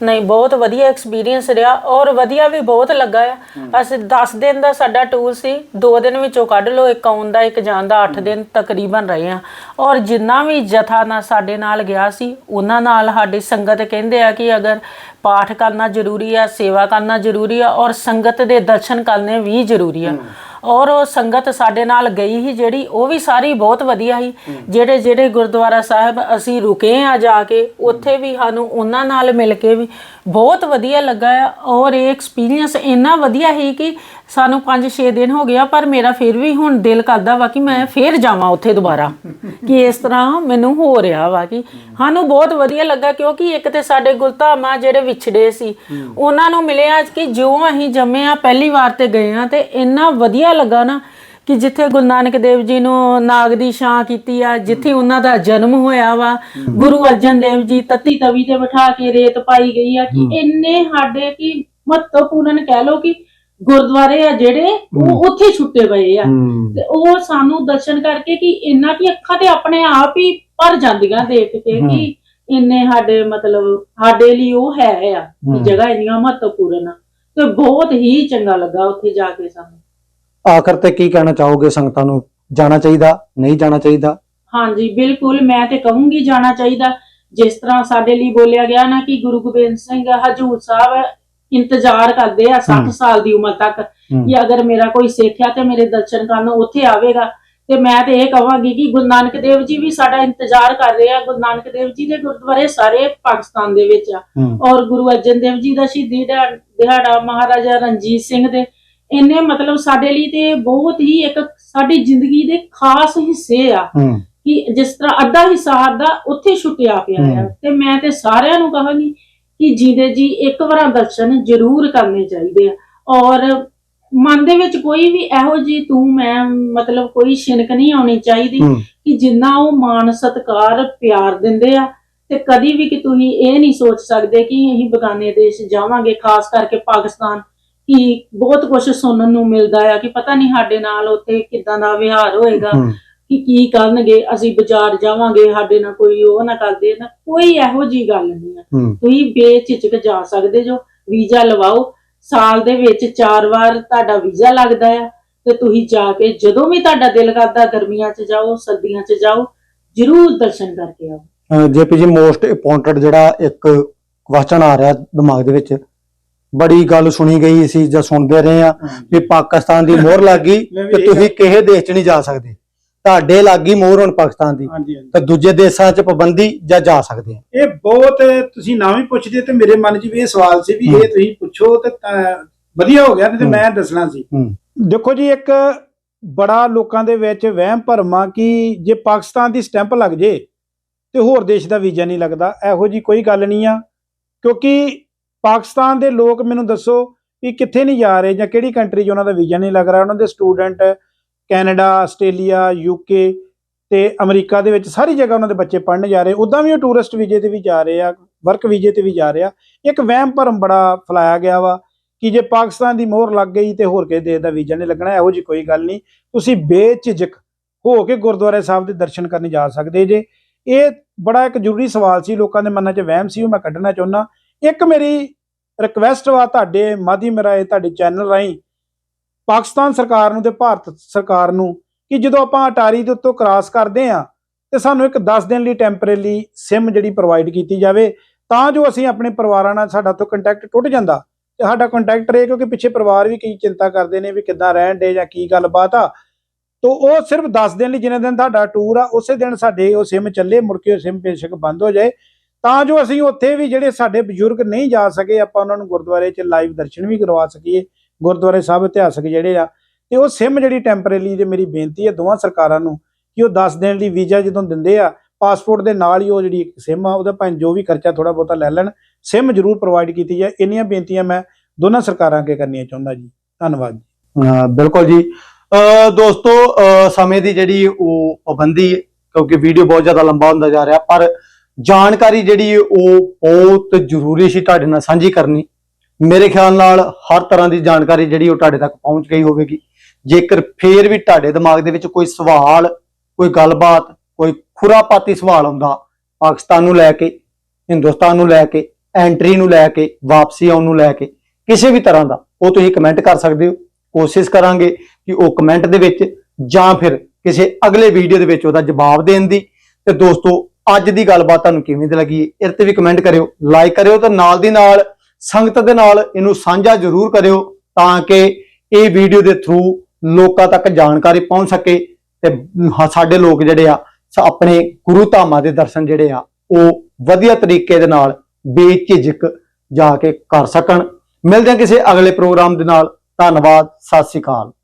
ਨਹੀਂ ਬਹੁਤ ਵਧੀਆ ਐਕਸਪੀਰੀਅੰਸ ਰਿਹਾ ਔਰ ਵਧੀਆ ਵੀ ਬਹੁਤ ਲੱਗਾ ਆ। ਅਸੀਂ 10 ਦਿਨ ਦਾ ਸਾਡਾ ਟੂਰ ਸੀ 2 ਦਿਨ ਵਿੱਚੋਂ ਕੱਢ ਲਓ ਇੱਕ ਆਉਣ ਦਾ ਇੱਕ ਜਾਣ ਦਾ 8 ਦਿਨ ਤਕਰੀਬਨ ਰਹੇ ਆ। ਔਰ ਜਿੰਨਾ ਵੀ ਜਥਾ ਨਾਲ ਸਾਡੇ ਨਾਲ ਗਿਆ ਸੀ ਉਹਨਾਂ ਨਾਲ ਸਾਡੀ ਸੰਗਤ ਕਹਿੰਦੇ ਆ ਕਿ ਅਗਰ ਪਾਠ ਕਰਨਾ ਜ਼ਰੂਰੀ ਆ ਸੇਵਾ ਕਰਨਾ ਜ਼ਰੂਰੀ ਆ ਔਰ ਸੰਗਤ ਦੇ ਦਰਸ਼ਨ ਕਰਨੇ ਵੀ ਜ਼ਰੂਰੀ ਆ। ਔਰ ਉਹ ਸੰਗਤ ਸਾਡੇ ਨਾਲ ਗਈ ਸੀ ਜਿਹੜੀ, ਉਹ ਵੀ ਸਾਰੀ ਬਹੁਤ ਵਧੀਆ ਸੀ। ਜਿਹੜੇ ਜਿਹੜੇ ਗੁਰਦੁਆਰਾ ਸਾਹਿਬ ਅਸੀਂ ਰੁਕੇ ਆ ਜਾ ਕੇ, ਉੱਥੇ ਵੀ ਸਾਨੂੰ ਉਹਨਾਂ ਨਾਲ ਮਿਲ ਕੇ ਵੀ ਬਹੁਤ ਵਧੀਆ ਲੱਗਾ ਆ। ਔਰ ਇਹ ਐਕਸਪੀਰੀਅੰਸ ਇੰਨਾ ਵਧੀਆ ਸੀ ਕਿ ਸਾਨੂੰ 5-6 ਦਿਨ ਹੋ ਗਿਆ ਪਰ ਮੇਰਾ ਫਿਰ ਵੀ ਹੁਣ ਦਿਲ ਕਰਦਾ ਵਾ ਕਿ ਮੈਂ ਫੇਰ ਜਾਵਾਂ ਉੱਥੇ ਦੁਬਾਰਾ। ਕਿ ਇਸ ਤਰ੍ਹਾਂ ਮੈਨੂੰ ਹੋ ਰਿਹਾ ਵਾ ਕਿ ਸਾਨੂੰ ਬਹੁਤ ਵਧੀਆ ਲੱਗਾ ਕਿਉਂਕਿ ਇੱਕ ਤੇ ਸਾਡੇ ਗੁਲਤਾਮਾ ਜਿਹੜੇ ਵਿਛੜੇ ਸੀ ਉਹਨਾਂ ਨੂੰ ਮਿਲਿਆ ਕਿ ਜੋ ਅਸੀਂ ਜੰਮੇ ਆ ਪਹਿਲੀ ਵਾਰ ਤੇ ਗਏ ਆ ਤੇ ਇੰਨਾ ਵਧੀਆ ਲੱਗਾ ਨਾ ਕਿ ਜਿੱਥੇ ਗੁਰੂ ਨਾਨਕ ਦੇਵ ਜੀ ਨੂੰ ਨਾਗ ਦੀ ਛਾਂ ਕੀਤੀ ਆ ਜਿੱਥੇ ਉਹਨਾਂ ਦਾ ਜਨਮ ਹੋਇਆ ਵਾ ਗੁਰੂ ਅਰਜਨ ਦੇਵ ਜੀ ਤਤੀ ਤਵੀ ਤੇ ਬਿਠਾ ਕੇ ਰੇਤ ਪਾਈ ਗਈ ਆ ਕਿ ਇੰਨੇ ਸਾਡੇ ਕੀ ਮਹੱਤਵਪੂਰਨ ਕਹਿ ਲੋ ਕਿ ਗੁਰਦੁਆਰੇ ਆ ਜਿਹੜੇ। ਉਹ ਉੱਥੇ ਛੁੱਟੇ ਪਏ ਆ। ਹੂੰ। ਤੇ ਉਹ ਸਾਨੂੰ ਦਰਸ਼ਨ ਕਰਕੇ ਕਿ ਇੰਨਾ ਕਿ ਅੱਖਾਂ ਤੇ ਆਪਣੇ ਆਪ ਹੀ ਭਰ ਜਾਂਦੀਆਂ ਦੇਖ ਕੇ। ਕਿ ਇੰਨੇ ਸਾਡੇ ਮਤਲਬ ਸਾਡੇ ਲਈ ਉਹ ਹੈ ਆ ਕਿ। ਜਗ੍ਹਾ ਇੰਨੀਆਂ ਮਹੱਤਵਪੂਰਨ ਆ। ਤੇ ਬਹੁਤ ਹੀ ਚੰਗਾ ਲੱਗਾ ਉੱਥੇ ਜਾ ਕੇ ਸਾਨੂੰ। ਆਖਰ ਤੇ ਕੀ ਕਹਿਣਾ ਚਾਹੋਗੇ ਸੰਗਤਾਂ ਨੂੰ? ਜਾਣਾ ਚਾਹੀਦਾ ਨਹੀਂ ਜਾਣਾ ਚਾਹੀਦਾ? ਹਾਂਜੀ ਬਿਲਕੁਲ ਮੈਂ ਤੇ ਕਹੂੰਗੀ ਜਾਣਾ ਚਾਹੀਦਾ। ਜਿਸ ਤਰ੍ਹਾਂ ਸਾਡੇ ਲਈ ਬੋਲਿਆ ਗਿਆ ਨਾ ਕਿ ਗੁਰੂ ਗੋਬਿੰਦ ਸਿੰਘ ਹਜੂਰ ਸਾਹਿਬ ਇੰਤਜ਼ਾਰ ਕਰਦੇ ਆ 60 ਹਮ। ਸਾਲ ਦੀ ਉਮਰ ਤੱਕ। ਕਿ ਅਗਰ ਮੇਰਾ ਕੋਈ ਸਿੱਖ ਆ ਤੇ ਮੇਰੇ ਦਰਸ਼ਨ ਕਰਨ ਉੱਥੇ ਆਵੇਗਾ ਤੇ ਮੈਂ ਤੇ ਇਹ ਕਹਾਂਗੀ ਕਿ ਗੁਰੂ ਨਾਨਕ ਦੇਵ ਜੀ ਵੀ ਸਾਡਾ ਇੰਤਜ਼ਾਰ ਕਰ ਰਹੇ ਆ ਗੁਰੂ ਨਾਨਕ ਦੇਵ ਜੀ ਦੇ ਗੁਰਦੁਆਰੇ ਸਾਰੇ ਪਾਕਿਸਤਾਨ ਦੇ ਵਿੱਚ ਆ ਔਰ ਗੁਰੂ ਅਰਜਨ ਦੇਵ ਜੀ ਦਾ ਸ਼ਹੀਦੀ ਦਿਹਾ- ਦਿਹਾੜਾ ਮਹਾਰਾਜਾ ਰਣਜੀਤ ਸਿੰਘ ਦੇ ਇਹਨੇ ਮਤਲਬ ਸਾਡੇ ਲਈ ਤੇ ਬਹੁਤ ਹੀ ਇੱਕ ਸਾਡੀ ਜ਼ਿੰਦਗੀ ਦੇ ਖਾਸ ਹਿੱਸੇ ਆ ਕਿ ਜਿਸ ਤਰ੍ਹਾਂ ਅੱਧਾ ਹਿੱਸਾ ਦਾ ਉੱਥੇ ਛੁੱਟਿਆ ਪਿਆ ਆ। ਤੇ ਮੈਂ ਤੇ ਸਾਰਿਆਂ ਨੂੰ ਕਹਾਂਗੀ ਕਿ ਜਿਹਦੇ ਜੀ ਇੱਕ ਵਾਰ ਦਰਸ਼ਨ ਜ਼ਰੂਰ ਕਰਨੇ ਚਾਹੀਦੇ ਆ। ਔਰ ਮਨ ਦੇ ਵਿੱਚ ਕੋਈ ਵੀ ਇਹੋ ਜੀ ਤੂੰ ਮੈਂ ਮਤਲਬ ਕੋਈ ਸ਼ਿਨਕ ਨਹੀਂ ਆਉਣੀ ਚਾਹੀਦੀ ਕਿ ਜਿੰਨਾ ਉਹ ਮਾਣ ਸਤਕਾਰ ਪਿਆਰ ਦਿੰਦੇ ਆ ਤੇ ਕਦੀ ਵੀ ਕਿ ਤੁਸੀਂ ਇਹ ਨਹੀਂ ਸੋਚ ਸਕਦੇ ਕਿ ਅਸੀਂ ਬਗਾਨੇ ਦੇਸ਼ ਜਾਵਾਂਗੇ ਖਾਸ ਕਰਕੇ ਪਾਕਿਸਤਾਨ ਕਿ ਬਹੁਤ ਕੁਝ ਸੁਣਨ ਨੂੰ ਮਿਲਦਾ ਆ ਕਿ ਪਤਾ ਨਹੀਂ ਸਾਡੇ ਨਾਲ ਉੱਥੇ ਕਿਦਾਂ ਦਾ ਵਿਹਾਰ ਹੋਏਗਾ। ਕਿ ਕੀ ਕਰਨਗੇ ਅਸੀਂ ਬਾਜ਼ਾਰ ਜਾਵਾਂਗੇ ਸਾਡੇ ਨਾਲ ਕੋਈ ਉਹ ਨਾ ਕਰਦੇ ਨਾ ਕੋਈ ਇਹੋ ਜੀ ਗੱਲ ਨਹੀਂ ਆ। ਹੂੰ। ਤੁਸੀਂ ਬੇਝਿਜਕ ਜਾ ਸਕਦੇ ਜੋ ਵੀਜ਼ਾ ਲਵਾਓ। ਸਾਲ ਦੇ ਵਿੱਚ ਚਾਰ ਵਾਰ ਤੁਹਾਡਾ ਵੀਜ਼ਾ ਲੱਗਦਾ ਆ ਤੇ ਤੁਸੀਂ ਜਾ ਕੇ ਜਦੋਂ ਵੀ ਤੁਹਾਡਾ ਦਿਲ ਕਰਦਾ ਗਰਮੀਆਂ 'ਚ ਜਾਓ ਸਰਦੀਆਂ 'ਚ ਜਾਓ ਜ਼ਰੂਰ ਦਰਸ਼ਨ ਕਰਕੇ ਆਓ। ਜੇਪੀ ਜੀ ਮੋਸਟ ਇੰਪੋਰਟੈਂਟ ਜਿਹੜਾ ਇੱਕ ਕੁਐਸਚਨ ਆ ਰਿਹਾ ਦਿਮਾਗ ਦੇ ਵਿੱਚ ਬੜੀ ਗੱਲ ਸੁਣੀ ਗਈ ਸੀ ਜਾਂ ਸੁਣਦੇ ਰਹੇ ਆ ਵੀ ਪਾਕਿਸਤਾਨ ਦੀ ਮੋਹਰ ਲੱਗ ਗਈ ਤੇ ਤੁਸੀਂ ਕਿਸੇ ਦੇਸ਼ 'ਚ ਨਹੀਂ ਜਾ ਸਕਦੇ। ਤੁਹਾਡੇ ਲੱਗ ਮੋਹਰ ਹੁਣ ਪਾਕਿਸਤਾਨ ਦੀ। ਹਾਂਜੀ ਹਾਂਜੀ। ਤੇ ਦੂਜੇ ਦੇਸ਼ਾਂ 'ਚ ਪਾਬੰਦੀ ਜਾਂ ਜਾ ਸਕਦੇ ਆ? ਇਹ ਬਹੁਤ ਤੁਸੀਂ ਨਾ ਵੀ ਪੁੱਛਦੇ ਤੇ ਮੇਰੇ ਮਨ 'ਚ ਵੀ ਇਹ ਸਵਾਲ ਸੀ ਵੀ। ਇਹ ਤੁਸੀਂ ਪੁੱਛੋ ਤੇ ਵਧੀਆ ਹੋ ਗਿਆ ਨਹੀਂ ਤੇ। ਮੈਂ ਦੱਸਣਾ ਸੀ। ਦੇਖੋ ਜੀ ਇੱਕ ਬੜਾ ਲੋਕਾਂ ਦੇ ਵਿੱਚ ਵਹਿਮ ਭਰਮਾ ਕਿ ਜੇ ਪਾਕਿਸਤਾਨ ਦੀ ਸਟੈਂਪ ਲੱਗ ਜੇ ਤੇ ਹੋਰ ਦੇਸ਼ ਦਾ ਵੀਜ਼ਾ ਨਹੀਂ ਲੱਗਦਾ ਇਹੋ ਜੀ ਕੋਈ ਗੱਲ ਨਹੀਂ ਆ। ਕਿਉਂਕਿ ਪਾਕਿਸਤਾਨ ਦੇ ਲੋਕ ਮੈਨੂੰ ਦੱਸੋ ਵੀ ਕਿੱਥੇ ਨਹੀਂ ਜਾ ਰਹੇ ਜਾਂ ਕਿਹੜੀ ਕੰਟਰੀ 'ਚ ਉਹਨਾਂ ਦਾ ਵੀਜ਼ਾ ਨਹੀਂ ਲੱਗ ਰਿਹਾ ਉਹਨਾਂ ਦੇ ਸਟੂਡੈਂਟ ਕੈਨੇਡਾ, ਆਸਟ੍ਰੇਲੀਆ, ਯੂਕੇ ਤੇ ਅਮਰੀਕਾ ਦੇ ਵਿੱਚ ਸਾਰੀ ਜਗ੍ਹਾ ਉਹਨਾਂ ਦੇ ਬੱਚੇ ਪੜ੍ਹਨ ਜਾ ਰਹੇ। ਉਦਾਂ ਵੀ ਉਹ ਟੂਰਿਸਟ ਵੀਜ਼ੇ ਤੇ ਵੀ ਜਾ ਰਹੇ ਆ ਵਰਕ ਵੀਜ਼ੇ ਤੇ ਵੀ ਜਾ ਰਹੇ ਆ। ਇੱਕ ਵਹਿਮ ਭਰਮ ਬੜਾ ਫੈਲਾਇਆ ਗਿਆ ਵਾ ਕਿ ਜੇ ਪਾਕਿਸਤਾਨ ਦੀ ਮੋਹਰ ਲੱਗ ਗਈ ਤੇ ਹੋਰ ਕਿਸੇ ਦੇਸ਼ ਦਾ ਵੀਜ਼ਾ ਨਹੀਂ ਲੱਗਣਾ, ਇਹੋ ਜੀ ਕੋਈ ਗੱਲ ਨਹੀਂ। ਤੁਸੀਂ ਬੇਝਿਜਕ ਹੋ ਕੇ ਗੁਰਦੁਆਰੇ ਸਾਹਿਬ ਦੇ ਦਰਸ਼ਨ ਕਰਨ ਜਾ ਸਕਦੇ ਜੇ। ਇਹ ਬੜਾ ਇੱਕ ਜ਼ਰੂਰੀ ਸਵਾਲ ਸੀ, ਲੋਕਾਂ ਦੇ ਮਨਾਂ 'ਚ ਵਹਿਮ ਸੀ, ਉਹ ਮੈਂ ਕੱਢਣਾ ਚਾਹੁੰਦਾ। ਇੱਕ ਮੇਰੀ ਰਿਕਵੈਸਟ ਵਾ ਤੁਹਾਡੇ ਮਾਧਿਅਮ ਰਾਏ ਤੁਹਾਡੇ ਚੈਨਲ ਰਾਹੀਂ ਪਾਕਿਸਤਾਨ ਸਰਕਾਰ ਨੂੰ ਤੇ ਭਾਰਤ ਸਰਕਾਰ ਨੂੰ ਕਿ ਜਦੋਂ ਆਪਾਂ ਅਟਾਰੀ ਦੇ ਉੱਤੋਂ ਕ੍ਰਾਸ ਕਰਦੇ ਆ ਤੇ ਸਾਨੂੰ ਇੱਕ 10 ਦਿਨ ਲਈ ਟੈਂਪਰੇਰੀ ਸਿਮ ਜਿਹੜੀ ਪ੍ਰੋਵਾਈਡ ਕੀਤੀ ਜਾਵੇ, ਤਾਂ ਜੋ ਅਸੀਂ ਆਪਣੇ ਪਰਿਵਾਰਾਂ ਨਾਲ ਸਾਡਾ ਤੋਂ ਕੰਟੈਕਟ ਟੁੱਟ ਜਾਂਦਾ। ਤੇ ਸਾਡਾ ਕੰਟੈਕਟ ਰਹੇ ਕਿਉਂਕਿ ਪਿੱਛੇ ਪਰਿਵਾਰ ਵੀ ਕਈ ਚਿੰਤਾ ਕਰਦੇ ਨੇ ਵੀ ਕਿੱਦਾਂ ਰਹਿਣ ਦੇ ਜਾਂ ਕੀ ਗੱਲਬਾਤ ਆ। ਤੋ ਉਹ ਸਿਰਫ 10 ਦਿਨ ਲਈ ਜਿੰਨੇ ਦਿਨ ਤੁਹਾਡਾ ਟੂਰ ਆ, ਉਸੇ ਦਿਨ ਸਾਡੇ ਉਹ ਸਿਮ ਚੱਲੇ, ਮੁੜ ਕੇ ਉਹ ਸਿਮ ਬੇਸ਼ੱਕ ਬੰਦ ਹੋ ਜਾਏ। ਤਾਂ ਜੋ ਅਸੀਂ ਉੱਥੇ ਵੀ ਜਿਹੜੇ ਸਾਡੇ ਬਜ਼ੁਰਗ ਨਹੀਂ ਜਾ ਸਕੇ, ਆਪਾਂ ਉਹਨਾਂ ਨੂੰ ਗੁਰਦੁਆਰੇ 'ਚ ਲਾਈਵ ਦਰਸ਼ਨ ਵੀ ਕਰਵਾ ਸਕੀਏ। ਗੁਰਦੁਆਰੇ ਸਾਹਿਬ ਇਤਿਹਾਸਕ ਜਿਹੜੇ ਆ, ਤੇ ਉਹ ਸਿਮ ਜਿਹੜੀ ਟੈਂਪਰੇਰੀ ਤੇ ਮੇਰੀ ਬੇਨਤੀ ਹੈ ਦੋਵਾਂ ਸਰਕਾਰਾਂ ਨੂੰ ਕਿ ਉਹ 10 ਦਿਨ ਲਈ ਵੀਜ਼ਾ ਜਦੋਂ ਦਿੰਦੇ ਆ ਪਾਸਪੋਰਟ ਦੇ ਨਾਲ ਹੀ ਉਹ ਜਿਹੜੀ ਇੱਕ ਸਿਮ ਆ, ਉਹਦਾ ਭਾਵੇਂ ਜੋ ਵੀ ਖਰਚਾ ਥੋੜਾ ਬਹੁਤਾ ਲੈ ਲੈਣ, ਸਿਮ ਜ਼ਰੂਰ ਪ੍ਰੋਵਾਈਡ ਕੀਤੀ ਜਾਏ। ਇੰਨੀਆਂ ਬੇਨਤੀਆਂ ਮੈਂ ਦੋਨਾਂ ਸਰਕਾਰਾਂ ਅੱਗੇ ਕਰਨੀਆਂ ਚਾਹੁੰਦਾ ਜੀ। ਧੰਨਵਾਦ ਜੀ। ਬਿਲਕੁਲ ਜੀ। ਦੋਸਤੋ ਸਮੇਂ ਦੀ ਜਿਹੜੀ ਉਹ ਪਾਬੰਦੀ, ਕਿਉਂਕਿ ਵੀਡੀਓ ਬਹੁਤ ਜ਼ਿਆਦਾ ਲੰਬਾ ਹੁੰਦਾ ਜਾ ਰਿਹਾ, ਪਰ ਜਾਣਕਾਰੀ ਜਿਹੜੀ ਉਹ ਬਹੁਤ ਜ਼ਰੂਰੀ ਸੀ ਤੁਹਾਡੇ ਨਾਲ ਸਾਂਝੀ ਕਰਨੀ। ਮੇਰੇ ਖਿਆਲ ਨਾਲ ਹਰ ਤਰ੍ਹਾਂ ਦੀ ਜਾਣਕਾਰੀ ਜਿਹੜੀ ਉਹ ਤੁਹਾਡੇ ਤੱਕ ਪਹੁੰਚ ਗਈ ਹੋਵੇਗੀ। ਜੇਕਰ ਫੇਰ ਵੀ ਤੁਹਾਡੇ ਦਿਮਾਗ ਦੇ ਵਿੱਚ ਕੋਈ ਸਵਾਲ, ਕੋਈ ਗੱਲਬਾਤ, ਕੋਈ ਖੁਰਾਪਾਤੀ ਸਵਾਲ ਆਉਂਦਾ ਪਾਕਿਸਤਾਨ ਨੂੰ ਲੈ ਕੇ, ਹਿੰਦੁਸਤਾਨ ਨੂੰ ਲੈ ਕੇ, ਐਂਟਰੀ ਨੂੰ ਲੈ ਕੇ, ਵਾਪਸੀ ਆਉਣ ਨੂੰ ਲੈ ਕੇ, ਕਿਸੇ ਵੀ ਤਰ੍ਹਾਂ ਦਾ, ਉਹ ਤੁਸੀਂ ਕਮੈਂਟ ਕਰ ਸਕਦੇ ਹੋ। ਕੋਸ਼ਿਸ਼ ਕਰਾਂਗੇ ਕਿ ਉਹ ਕਮੈਂਟ ਦੇ ਵਿੱਚ ਜਾਂ ਫਿਰ ਕਿਸੇ ਅਗਲੇ ਵੀਡੀਓ ਦੇ ਵਿੱਚ ਉਹਦਾ ਜਵਾਬ ਦੇਣ ਦੀ। ਤੇ ਦੋਸਤੋ, ਅੱਜ ਦੀ ਗੱਲਬਾਤ ਤੁਹਾਨੂੰ ਕਿਵੇਂ ਦੀ ਲੱਗੀ ਇਹ ਤੇ ਵੀ ਕਮੈਂਟ ਕਰਿਓ, ਲਾਈਕ ਕਰਿਓ ਤੇ ਨਾਲ ਦੀ ਨਾਲ ਸੰਗਤ ਦੇ ਨਾਲ ਇਹਨੂੰ ਸਾਂਝਾ ਜ਼ਰੂਰ ਕਰਿਓ ਤਾਂ ਕਿ ਇਹ ਵੀਡੀਓ ਦੇ ਥਰੂ ਲੋਕਾਂ ਤੱਕ ਜਾਣਕਾਰੀ ਪਹੁੰਚ ਸਕੇ ਤੇ ਹ- ਸਾਡੇ ਲੋਕ ਜਿਹੜੇ ਆ ਆਪਣੇ ਗੁਰੂ ਧਾਮਾਂ ਦੇ ਦਰਸ਼ਨ ਜਿਹੜੇ ਆ, ਉਹ ਵਧੀਆ ਤਰੀਕੇ ਦੇ ਨਾਲ ਬੇਝਿਜਕ ਜਾ ਕੇ ਕਰ ਸਕਣ। ਮਿਲਦੇ ਹਾਂ ਕਿਸੇ ਅਗਲੇ ਪ੍ਰੋਗਰਾਮ ਦੇ ਨਾਲ। ਧੰਨਵਾਦ। ਸਤਿ ਸ਼੍ਰੀ ਅਕਾਲ।